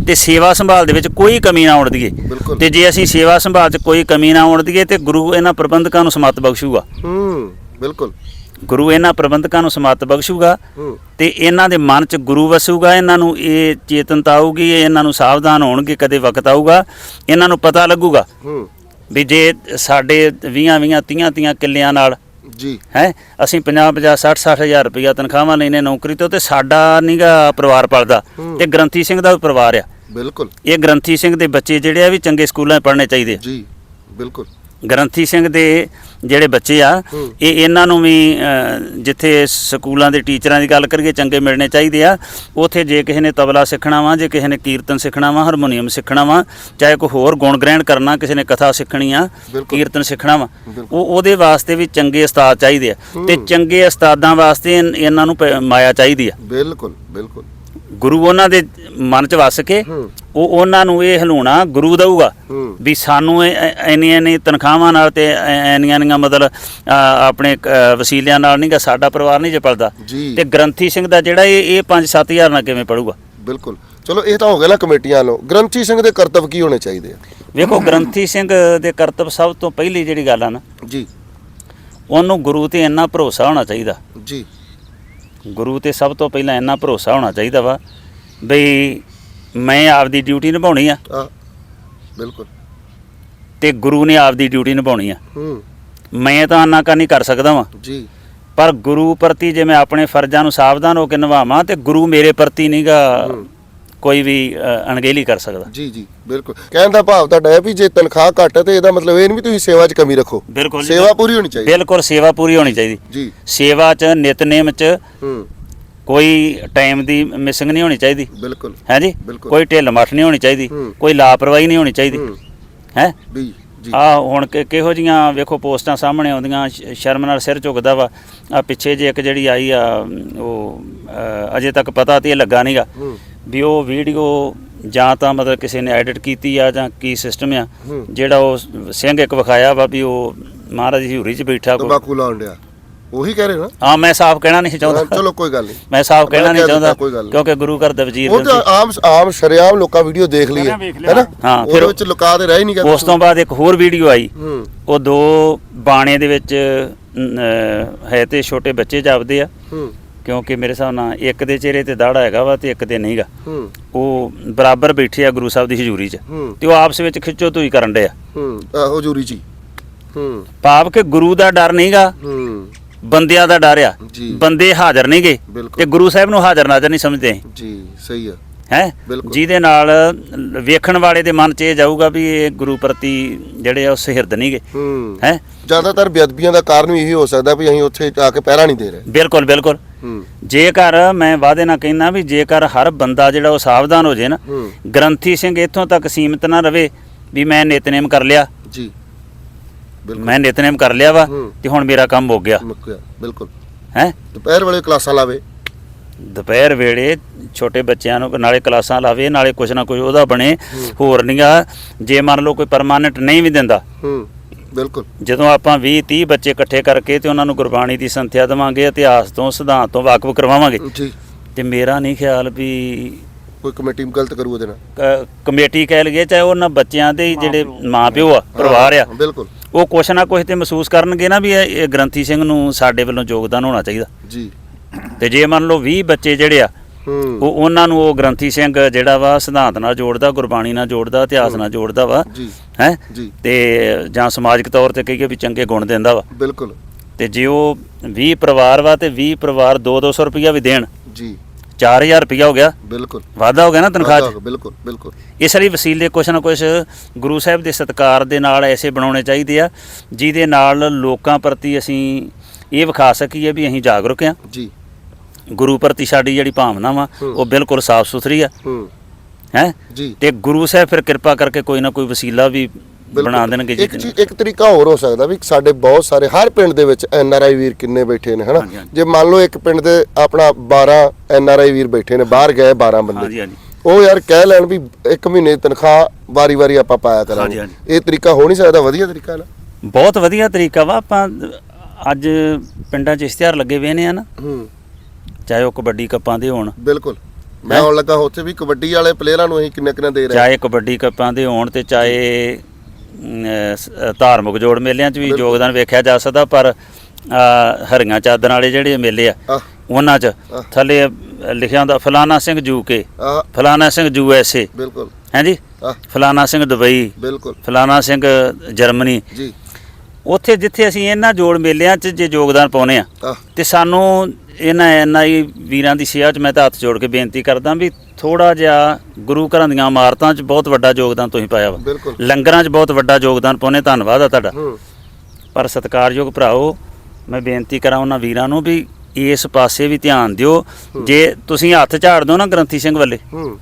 ਤੇ ਸੇਵਾ ਸੰਭਾਲ ਦੇ ਵਿੱਚ ਕੋਈ ਕਮੀ ਨਾ ਆਉਣ ਬਿਲਕੁਲ। ਤੇ ਜੇ ਅਸੀਂ ਸੇਵਾ ਸੰਭਾਲ 'ਚ ਕੋਈ ਕਮੀ ਨਾ ਆਉਣ ਦਈਏ ਤੇ ਗੁਰੂ ਇਹਨਾਂ ਪ੍ਰਬੰਧਕਾਂ ਨੂੰ ਸਮਤ ਬਖਸ਼ੂਗਾ। ਹੂੰ ਬਿਲਕੁਲ। ਗੁਰੂ ਇਹਨਾਂ ਪ੍ਰਬੰਧਕਾਂ ਨੂੰ ਸਮਤ ਬਖਸ਼ੂਗਾ ਤੇ ਇਹਨਾਂ ਦੇ ਮਨ 'ਚ ਗੁਰੂ ਵਸੂਗਾ ਇਹਨਾਂ ਨੂੰ ਇਹ ਚੇਤਨਤਾ ਆਊਗੀ ਇਹ ਇਹਨਾਂ ਨੂੰ ਸਾਵਧਾਨ ਹੋਣਗੇ ਕਦੇ ਵਕਤ ਆਊਗਾ ਇਹਨਾਂ ਨੂੰ ਪਤਾ ਲੱਗੂਗਾ ਹੂੰ। ਵੀ ਜੇ ਸਾਡੇ 20 20 30 30 ਕਿੱਲਿਆਂ ਨਾਲ ਜੀ। ਹੈ? ਅਸੀਂ 50 50 60 60 ਹਜ਼ਾਰ ਰੁਪਇਆ ਤਨਖਾਹਾਂ ਲੈਨੇ ਨੌਕਰੀ ਤੋਂ ਤੇ ਸਾਡਾ ਨੀਗਾ ਪਰਿਵਾਰ ਪਲਦਾ। ਤੇ ਗ੍ਰੰਥੀ ਸਿੰਘ ਦਾ ਪਰਿਵਾਰ ਆ। ਬਿਲਕੁਲ। ਇਹ ਗ੍ਰੰਥੀ ਸਿੰਘ ਦੇ ਬੱਚੇ ਜਿਹੜੇ ਆ ਵੀ ਚੰਗੇ ਸਕੂਲਾਂ 'ਚ ਪੜ੍ਹਨੇ ਚਾਹੀਦੇ ਆ। ਜੀ ਬਿਲਕੁਲ। ਗ੍ਰੰਥੀ ਸਿੰਘ ਦੇ ਜਿਹੜੇ ਬੱਚੇ ਆ। ਇਹ ਇਹਨਾਂ ਨੂੰ ਵੀ ਜਿੱਥੇ ਸਕੂਲਾਂ ਦੇ ਟੀਚਰਾਂ ਦੀ ਗੱਲ ਕਰੀਏ ਚੰਗੇ ਮਿਲਣੇ ਚਾਹੀਦੇ ਆ ਉਥੇ ਜੇ ਕਿਸੇ ਨੇ ਤਬਲਾ ਸਿੱਖਣਾ ਵਾ ਜੇ ਕਿਸੇ ਨੇ ਕੀਰਤਨ ਸਿੱਖਣਾ ਵਾ ਹਾਰਮੋਨੀਅਮ ਸਿੱਖਣਾ ਵਾ ਚਾਹੇ ਕੋਈ ਹੋਰ ਗੁਣ ਗ੍ਰਹਿਣ ਕਰਨਾ ਕਿਸੇ ਨੇ ਕਥਾ ਸਿੱਖਣੀ ਆ। ਕੀਰਤਨ ਸਿੱਖਣਾ ਵਾ। ਉਹ ਉਹਦੇ ਵਾਸਤੇ ਵੀ ਚੰਗੇ ਉਸਤਾਦ ਚਾਹੀਦੇ ਆ ਤੇ ਚੰਗੇ ਉਸਤਾਦਾਂ ਵਾਸਤੇ ਇਹਨਾਂ ਨੂੰ ਮਾਇਆ ਚਾਹੀਦੀ ਆ ਬਿਲਕੁਲ ਬਿਲਕੁਲ ਗੁਰੂ ਉਹਨਾਂ ਦੇ ਮਨ 'ਚ ਵਸ ਕੇ ਉਹ ਉਹਨਾਂ ਨੂੰ ਇਹ ਹਲੂਣਾ ਗੁਰੂ ਦਊਗਾ ਵੀ ਸਾਨੂੰ ਇੰਨੀਆਂ ਇੰਨੀਆਂ ਤਨਖਾਹਾਂ ਨਾਲ ਤੇ ਇੰਨੀਆਂ ਇੰਨੀਆਂ ਮਤਲਬ ਆਪਣੇ ਵਸੀਲਿਆਂ ਨਾਲ ਨਹੀਂਗਾ ਸਾਡਾ ਪਰਿਵਾਰ ਨਹੀਂ ਜੇ ਪਲਦਾ ਜੀ। ਤੇ ਗ੍ਰੰਥੀ ਸਿੰਘ ਦਾ ਜਿਹੜਾ ਇਹ ਇਹ 5-7000 ਨਾਲ ਕਿਵੇਂ ਪੜੂਗਾ? ਬਿਲਕੁਲ। ਚਲੋ ਇਹ ਤਾਂ ਹੋ ਗਿਆ ਨਾ ਕਮੇਟੀਆਂ ਵੱਲੋਂ। ਗ੍ਰੰਥੀ ਸਿੰਘ ਦੇ ਕਰਤੱਵ ਕੀ ਹੋਣੇ ਚਾਹੀਦੇ ਆ? ਵੇਖੋ ਗ੍ਰੰਥੀ ਸਿੰਘ ਦੇ ਕਰਤੱਵ ਸਭ ਤੋਂ ਪਹਿਲੀ ਜਿਹੜੀ ਗੱਲ ਆ ਨਾ ਜੀ। ਉਹਨੂੰ ਗੁਰੂ ਤੇ ਇੰਨਾ ਭਰੋਸਾ ਹੋਣਾ ਚਾਹੀਦਾ। ਜੀ। ਗੁਰੂ ਤੇ ਸਭ ਤੋਂ ਪਹਿਲਾਂ ਇੰਨਾ ਭਰੋਸਾ ਹੋਣਾ ਚਾਹੀਦਾ ਵਾ ਬਈ ਮੈਂ ਆਪਦੀ ਡਿਊਟੀ ਨਿਭਾਉਣੀ ਆ। ਬਿਲਕੁਲ। ਤੇ ਗੁਰੂ ਨੇ ਆਪਦੀ ਡਿਊਟੀ ਨਿਭਾਉਣੀ ਆ। ਹੂੰ। ਮੈਂ ਤਾਂ ਆਨਾਕਾਨੀ ਕਰ ਸਕਦਾ ਵਾਂ। ਜੀ। ਪਰ ਗੁਰੂ ਪ੍ਰਤੀ ਜੇ ਮੈਂ ਆਪਣੇ ਫਰਜ਼ਾਂ ਨੂੰ ਸਾਵਧਾਨ ਹੋ ਕੇ ਨਿਭਾਵਾਂ ਤੇ ਗੁਰੂ ਮੇਰੇ ਪ੍ਰਤੀ ਨਹੀਂਗਾ ਕੋਈ ਵੀ ਅਣਗਹਿਲੀ ਕਰ ਸਕਦਾ। ਜੀ ਜੀ ਬਿਲਕੁਲ। ਕਹਿਣ ਦਾ ਭਾਵ ਤੁਹਾਡਾ ਹੈ ਵੀ ਜੇ ਤਨਖਾਹ ਘੱਟ ਹੈ ਤੇ ਇਹਦਾ ਮਤਲਬ ਇਹ ਨਹੀਂ ਵੀ ਤੁਸੀਂ ਸੇਵਾ 'ਚ ਕਮੀ ਰੱਖੋ। ਬਿਲਕੁਲ। ਸੇਵਾ ਪੂਰੀ ਹੋਣੀ ਚਾਹੀਦੀ। ਬਿਲਕੁਲ ਸੇਵਾ ਪੂਰੀ ਹੋਣੀ ਚਾਹੀਦੀ। ਜੀ। ਸੇਵਾ 'ਚ ਨਿਤਨੇਮ 'ਚ ਹੂੰ। ਕੋਈ ਟਾਈਮ ਦੀ ਮਿਸਿੰਗ ਨਹੀਂ ਹੋਣੀ ਚਾਹੀਦੀ। ਬਿਲਕੁਲ। ਹੈ ਜੀ। ਕੋਈ ਢਿੱਲ ਮੱਠ ਨਹੀਂ ਹੋਣੀ ਚਾਹੀਦੀ। ਕੋਈ ਲਾਪਰਵਾਹੀ ਨਹੀਂ ਹੋਣੀ ਚਾਹੀਦੀ। ਹੂੰ। ਜੀ। ਆ ਹੁਣ ਕਿ- ਕਿਹੋ ਜੀਆਂ ਵੇਖੋ ਪੋਸਟਾਂ ਸਾਹਮਣੇ ਆਉਂਦੀਆਂ ਸ਼ਰਮ ਨਾਲ ਸਿਰ ਝੁਕਦਾ ਵਾ। ਆ ਪਿੱਛੇ ਜੇ ਇੱਕ ਜਿਹੜੀ ਆਈ ਆ ਉਹ ਅਜੇ ਤੱਕ ਪਤਾ ਤੇ ਲੱਗਾ ਨਹੀਂਗਾ ਵੀ ਉਹ ਵੀਡੀਓ ਜਾਂ ਤਾਂ ਮਤਲਬ ਕਿਸੇ ਨੇ ਐਡਿਟ ਕੀਤੀ ਆ ਜਾਂ ਕੀ ਸਿਸਟਮ ਆ। ਜਿਹੜਾ ਉਹ ਸਿੰਘ ਇੱਕ ਵਿਖਾਇਆ ਵਾ ਵੀ ਉਹ ਮਹਾਰਾਜ ਦੀ ਹਜ਼ੂਰੀ 'ਚ ਬੈਠਾ ਕੋ ਤੰਬਾਕੂ ਲਾਉਣ ਡਿਆ। ਉਹੀ ਕਹਿ ਰਹੇ ਨਾ? ਹਾਂ ਮੈਂ ਸਾਫ਼ ਕਹਿਣਾ ਨਹੀਂ ਚਾਹੁੰਦਾ। ਚਲੋ ਕੋਈ ਗੱਲ ਨਹੀਂ। ਮੈਂ ਸਾਫ਼ ਕਹਿਣਾ ਨਹੀਂ ਚਾਹੁੰਦਾ ਕੋਈ। ਕਿਉਂਕਿ ਗੁਰੂ ਘਰ ਦਾ ਵਜ਼ੀਰ ਉਹ ਤਾਂ ਆਮ ਆਮ ਸ਼ਰਿਆਮ ਲੋਕਾਂ ਵੀਡੀਓ ਦੇਖ ਲਈ ਹੈ। ਹੈਨਾ ਹਾਂ, ਫਿਰ- ਵਿੱਚ ਲੁਕਾ ਦੇ ਰਹਿ ਨਹੀਂ ਗਿਆ ਉਸ ਤੋਂ ਬਾਅਦ ਇੱਕ ਹੋਰ ਵੀਡੀਓ ਆਈ। ਉਹ ਦੋ ਬਾਣੇ ਦੇ ਵਿੱਚ ਹੈ ਤੇ ਛੋਟੇ ਬੱਚੇ ਜਾਪਦੇ ਆ। ਹੂੰ। ਕਿਉਂਕਿ ਮੇਰੇ ਹਿਸਾਬ ਨਾਲ ਇੱਕ ਦੇ ਚਿਹਰੇ ਤੇ ਦਾੜਾ ਹੈਗਾ ਵਾ ਤੇ ਇੱਕ ਦੇ ਨਹੀਂਗਾ। ਹੂੰ। ਉਹ ਬਰਾਬਰ ਬੈਠੇ ਆ ਗੁਰੂ ਸਾਹਿਬ ਦੀ ਹਜ਼ੂਰੀ 'ਚ। ਹੂੰ। ਤੇ ਉਹ ਆਪਸ ਵਿੱਚ ਖਿੱਚੋ ਧੂਈ ਕਰਨ ਡੇ ਆ ਹੂੰ ਆਹੋ ਜੂਰੀ ਜੀ ਹੂੰ। ਭਾਵ ਕਿ ਗੁਰੂ ਦਾ ਡਰ ਨਹੀਂਗਾ ਹੂੰ। ਬੰਦਿਆਂ ਦਾ ਡਰ ਆ। ਜੀ। ਬੰਦੇ ਹਾਜ਼ਰ ਨਹੀਂਗੇ। ਬਿਲਕੁਲ। ਤੇ ਗੁਰੂ ਸਾਹਿਬ ਨੂੰ ਹਾਜ਼ਰ ਨਾਜ਼ਰ ਨਹੀਂ ਸਮਝਦੇ। ਜੀ ਸਹੀ ਆ। ਹੈ। ਜਿਹਦੇ ਨਾਲ ਵੇਖਣ ਵਾਲੇ ਦੇ ਮਨ 'ਚ ਇਹ ਜਾਊਗਾ ਵੀ ਇਹ ਗੁਰੂ ਪ੍ਰਤੀ ਜਿਹੜੇ ਆ ਉਹ ਸਿਰਦ ਨਹੀਂਗੇ ਹੂੰ। ਜ਼ਿਆਦਾਤਰ ਬੇਅਦਬੀਆਂ ਦਾ ਕਾਰਨ ਵੀ ਇਹੀ ਹੋ ਸਕਦਾ ਵੀ ਅਸੀਂ ਉੱਥੇ ਆ ਕੇ ਪਹਿਰਾ ਨਹੀਂ ਦੇ ਰਹੇ। ਬਿਲਕੁਲ ਬਿਲਕੁਲ। ਜੇਕਰ ਮੈਂ ਵਾਅਦੇ ਨਾਲ ਕਹਿੰਦਾ ਵੀ ਜੇਕਰ ਹਰ ਬੰਦਾ ਜਿਹੜਾ ਉਹ ਸਾਵਧਾਨ ਹੋ ਜੇ ਨਾ ਗ੍ਰੰਥੀ ਸਿੰਘ ਇੱਥੋਂ ਤੱਕ ਸੀਮਤ ਨਾ ਰਵੇ ਵੀ ਮੈਂ ਨਿਤਨੇਮ ਕਰ ਲਿਆ। ਜੀ। ਬਿਲਕੁਲ। ਮੈਂ ਨਿਤਨੇਮ ਕਰ ਲਿਆ ਵਾ। ਤੇ ਹੁਣ ਮੇਰਾ ਕੰਮ ਹੋ ਗਿਆ। ਬਿਲਕੁਲ। ਹੈ? ਦੁਪਹਿਰ ਵੇਲੇ ਕਲਾਸਾਂ ਲਾਵੇ। ਦੁਪਹਿਰ ਵੇਲੇ ਛੋਟੇ ਬੱਚਿਆਂ ਨੂੰ ਨਾਲੇ ਕਲਾਸਾਂ ਲਾਵੇ ਨਾਲੇ ਕੁਝ ਨਾ ਕੁਝ ਉਹਦਾ ਬਣੇ ਹੋਰ ਨਹੀਂਗਾ ਜੇ ਮੰਨ ਲਓ ਕੋਈ ਪਰਮਾਨੈਂਟ ਨਹੀਂ ਵੀ ਦਿੰਦਾ। ਹੂੰ ਬਿਲਕੁਲ। ਜਦੋਂ ਆਪਾਂ 20 30 ਬੱਚੇ ਇਕੱਠੇ ਕਰਕੇ ਤੇ ਉਹਨਾਂ ਨੂੰ ਗੁਰਬਾਣੀ ਦੀ ਸੰਥਿਆ ਦੇਵਾਂਗੇ ਇਤਿਹਾਸ ਤੋਂ ਸਿਧਾਂਤ ਤੋਂ ਵਾਕਫ ਕਰਵਾਵਾਂਗੇ। ਜੀ। ਤੇ ਮੇਰਾ ਨਹੀਂ ਖਿਆਲ ਵੀ ਕੋਈ ਕਮੇਟੀ ਗਲਤ ਕਰੂ ਉਹਦੇ ਨਾਲ? ਕਮੇਟੀ ਕਹਿ ਲਈਏ ਚਾਹੇ ਉਹਨਾਂ ਬੱਚਿਆਂ ਦੇ ਜਿਹੜੇ ਮਾਪਿਓ। ਆ ਪਰਿਵਾਰ ਆ। ਬਿਲਕੁਲ। ਉਹ ਕੁਛ ਨਾ ਕੁਛ ਤੇ ਮਹਿਸੂਸ ਕਰਨਗੇ ਨਾ ਵੀ ਇਹ ਗ੍ਰੰਥੀ ਸਿੰਘ ਨੂੰ ਸਾਡੇ ਵੱਲੋਂ ਯੋਗਦਾਨ ਹੋਣਾ ਚਾਹੀਦਾ। ਜੀ। ਤੇ ਜੇ ਮੰਨ ਲਓ 20 ਬੱਚੇ ਜਿਹੜੇ ਆ ਉਹ ਉਹਨਾਂ ਨੂੰ ਉਹ ਗ੍ਰੰਥੀ ਸਿੰਘ ਜਿਹੜਾ ਵਾ ਸਿਧਾਂਤ ਨਾਲ ਜੋੜਦਾ ਗੁਰਬਾਣੀ ਨਾਲ ਜੋੜਦਾ ਇਤਿਹਾਸ ਨਾਲ ਜੋੜਦਾ ਵਾ ਹੈ? ਤੇ ਜਾਂ ਸਮਾਜਿਕ ਤੌਰ ਤੇ ਕਹੀਏ ਵੀ ਚੰਗੇ ਗੁਣ ਦਿੰਦਾ ਵਾ। ਬਿਲਕੁਲ। ਤੇ ਜੇ ਉਹ 20 ਪਰਿਵਾਰ ਵਾ ਤੇ 20 ਪਰਿਵਾਰ 2-200 ਰੁਪਇਆ ਵੀ ਦੇਣ ਜੀ। 4000 ਰੁਪਇਆ ਹੋ ਗਿਆ। ਬਿਲਕੁਲ। ਵਾਧਾ ਹੋ ਗਿਆ ਨਾ ਤਨਖਾਹ 'ਚ? ਬਿਲਕੁਲ ਬਿਲਕੁਲ। ਇਸ ਲਈ ਵਸੀਲੇ ਕੁਛ ਨਾ ਕੁਛ ਗੁਰੂ ਸਾਹਿਬ ਦੇ ਸਤਕਾਰ ਦੇ ਨਾਲ ਐਸੇ ਬਣਾਉਣੇ ਚਾਹੀਦੇ ਆ ਜਿਹਦੇ ਨਾਲ ਲੋਕਾਂ ਪ੍ਰਤੀ ਅਸੀਂ ਇਹ ਵਿਖਾ ਸਕੀਏ ਵੀ ਅਸੀਂ ਜਾਗਰੂਕ ਆ। ਜੀ। ਗੁਰੂ ਪ੍ਰਤੀ ਸਾਡੀ ਜਿਹੜੀ ਭਾਵਨਾ ਵਾ। ਉਹ ਬਿਲਕੁਲ ਸਾਫ਼ ਸੁਥਰੀ ਆ। ਹੂੰ। ਹੈ? ਜੀ। ਤੇ ਗੁਰੂ ਸਾਹਿਬ ਫਿਰ ਕਿਰਪਾ ਕਰਕੇ ਕੋਈ ਨਾ ਕੋਈ ਵਸੀਲਾ ਵੀ। ਬਣਾ ਦੇਣਗੇ ਇੱਕ ਚੀਜ਼ ਇੱਕ ਤਰੀਕਾ ਹੋਰ ਹੋ ਸਕਦਾ ਵੀ ਸਾਡੇ ਬਹੁਤ ਸਾਰੇ ਹਰ ਪਿੰਡ ਦੇ ਵਿੱਚ ਐਨ ਆਰ ਆਈ ਵੀਰ ਕਿੰਨੇ ਬੈਠੇ ਨੇ ਹਨਾ। ਜੇ ਮੰਨ ਲਓ ਇੱਕ ਪਿੰਡ ਦੇ ਆਪਣਾ 12 ਐਨ ਆਰ ਆਈ ਵੀਰ ਬੈਠੇ ਨੇ ਬਾਹਰ ਗਏ 12 ਹਾਂਜੀ ਬੰਦੇ। ਹਾਂਜੀ ਉਹ ਯਾਰ ਕਹਿ ਲੈਣ ਵੀ ਇੱਕ ਮਹੀਨੇ ਤਨਖਾਹ ਵਾਰੀ-ਵਾਰੀ ਆਪਾਂ ਪਾਇਆ ਕਰਾਂਗੇ। ਹਾਂਜੀ। ਇਹ ਤਰੀਕਾ ਹੋ ਨਹੀਂ ਸਕਦਾ ਵਧੀਆ ਤਰੀਕਾ ਨਾ? ਬਹੁਤ ਵਧੀਆ ਤਰੀਕਾ ਵਾ ਆਪਾਂ ਅੱਜ ਪਿੰਡਾਂ 'ਚ ਇਸ਼ਤਿਹਾਰ ਲੱਗੇ ਵੇ ਨੇ ਆ ਨਾ ਹੂੰ। ਚਾਹੇ ਉਹ ਕਬੱਡੀ ਕੱਪਾਂ ਦੇ ਹੋਣ। ਬਿਲਕੁਲ। ਮੈਂ ਹੁਣ ਲੱਗਾ ਉੱਥੇ ਵੀ ਕਬੱਡੀ ਵਾਲੇ ਪਲੇਅਰਾਂ ਨੂੰ ਅਸੀਂ ਕਿੰਨੇ ਕਿੰਨੇ ਦੇ ਰਹੇ ਚਾਹੇ ਕਬੱਡੀ ਕੱਪਾਂ ਦੇ ਹੋਣ ਤੇ ਚਾਹੇ ਧਾਰਮਿਕ ਜੋੜ ਮੇਲਿਆਂ 'ਚ ਵੀ। ਯੋਗਦਾਨ ਵੇਖਿਆ ਜਾ ਸਕਦਾ ਪਰ ਹਰੀਆਂ ਚਾਦਰਾਂ ਵਾਲੇ ਜਿਹੜੇ ਮੇਲੇ ਆ ਉਹਨਾਂ 'ਚ। ਥੱਲੇ ਲਿਖਿਆ ਹੁੰਦਾ ਫਲਾਨਾ ਸਿੰਘ ਯੂਕੇ ਫਲਾਨਾ ਸਿੰਘ ਯੂ ਐਸ। ਏ ਬਿਲਕੁਲ ਹਾਂਜੀ ਫਲਾਨਾ ਸਿੰਘ ਦੁਬਈ। ਬਿਲਕੁਲ। ਫਲਾਨਾ ਸਿੰਘ ਜਰਮਨੀ। ਜੀ। ਉੱਥੇ ਜਿੱਥੇ ਅਸੀਂ ਇਹਨਾਂ ਜੋੜ ਮੇਲਿਆਂ 'ਚ ਜੇ ਯੋਗਦਾਨ ਪਾਉਨੇ ਆ ਤੇ ਸਾਨੂੰ ਇਹਨਾਂ ਐਨਆਈ ਵੀਰਾਂ ਦੀ ਸੇਵਾ 'ਚ ਮੈਂ ਤਾਂ ਹੱਥ ਜੋੜ ਕੇ ਬੇਨਤੀ ਕਰਦਾ ਵੀ ਥੋੜਾ ਜਿਹਾ ਗੁਰੂ ਘਰਾਂ ਦੀਆਂ ਇਮਾਰਤਾਂ 'ਚ ਬਹੁਤ ਵੱਡਾ ਯੋਗਦਾਨ ਤੁਸੀਂ ਪਾਇਆ ਵਾ। ਬਿਲਕੁਲ। ਲੰਗਰਾਂ 'ਚ ਬਹੁਤ ਵੱਡਾ ਯੋਗਦਾਨ ਪਾਉਨੇ ਧੰਨਵਾਦ ਆ ਤੁਹਾਡਾ। ਹੂੰ। ਪਰ ਸਤਿਕਾਰਯੋਗ ਭਰਾਓ ਮੈਂ ਬੇਨਤੀ ਕਰਾਂ ਉਹਨਾਂ ਵੀਰਾਂ ਨੂੰ ਵੀ ਇਸ ਪਾਸੇ ਵੀ ਧਿਆਨ ਦਿਓ। ਜੇ ਤੁਸੀਂ ਹੱਥ ਝਾੜ ਦਿਓ ਨਾ ਗ੍ਰੰਥੀ ਸਿੰਘ ਵੱਲੇ। ਹੂੰ।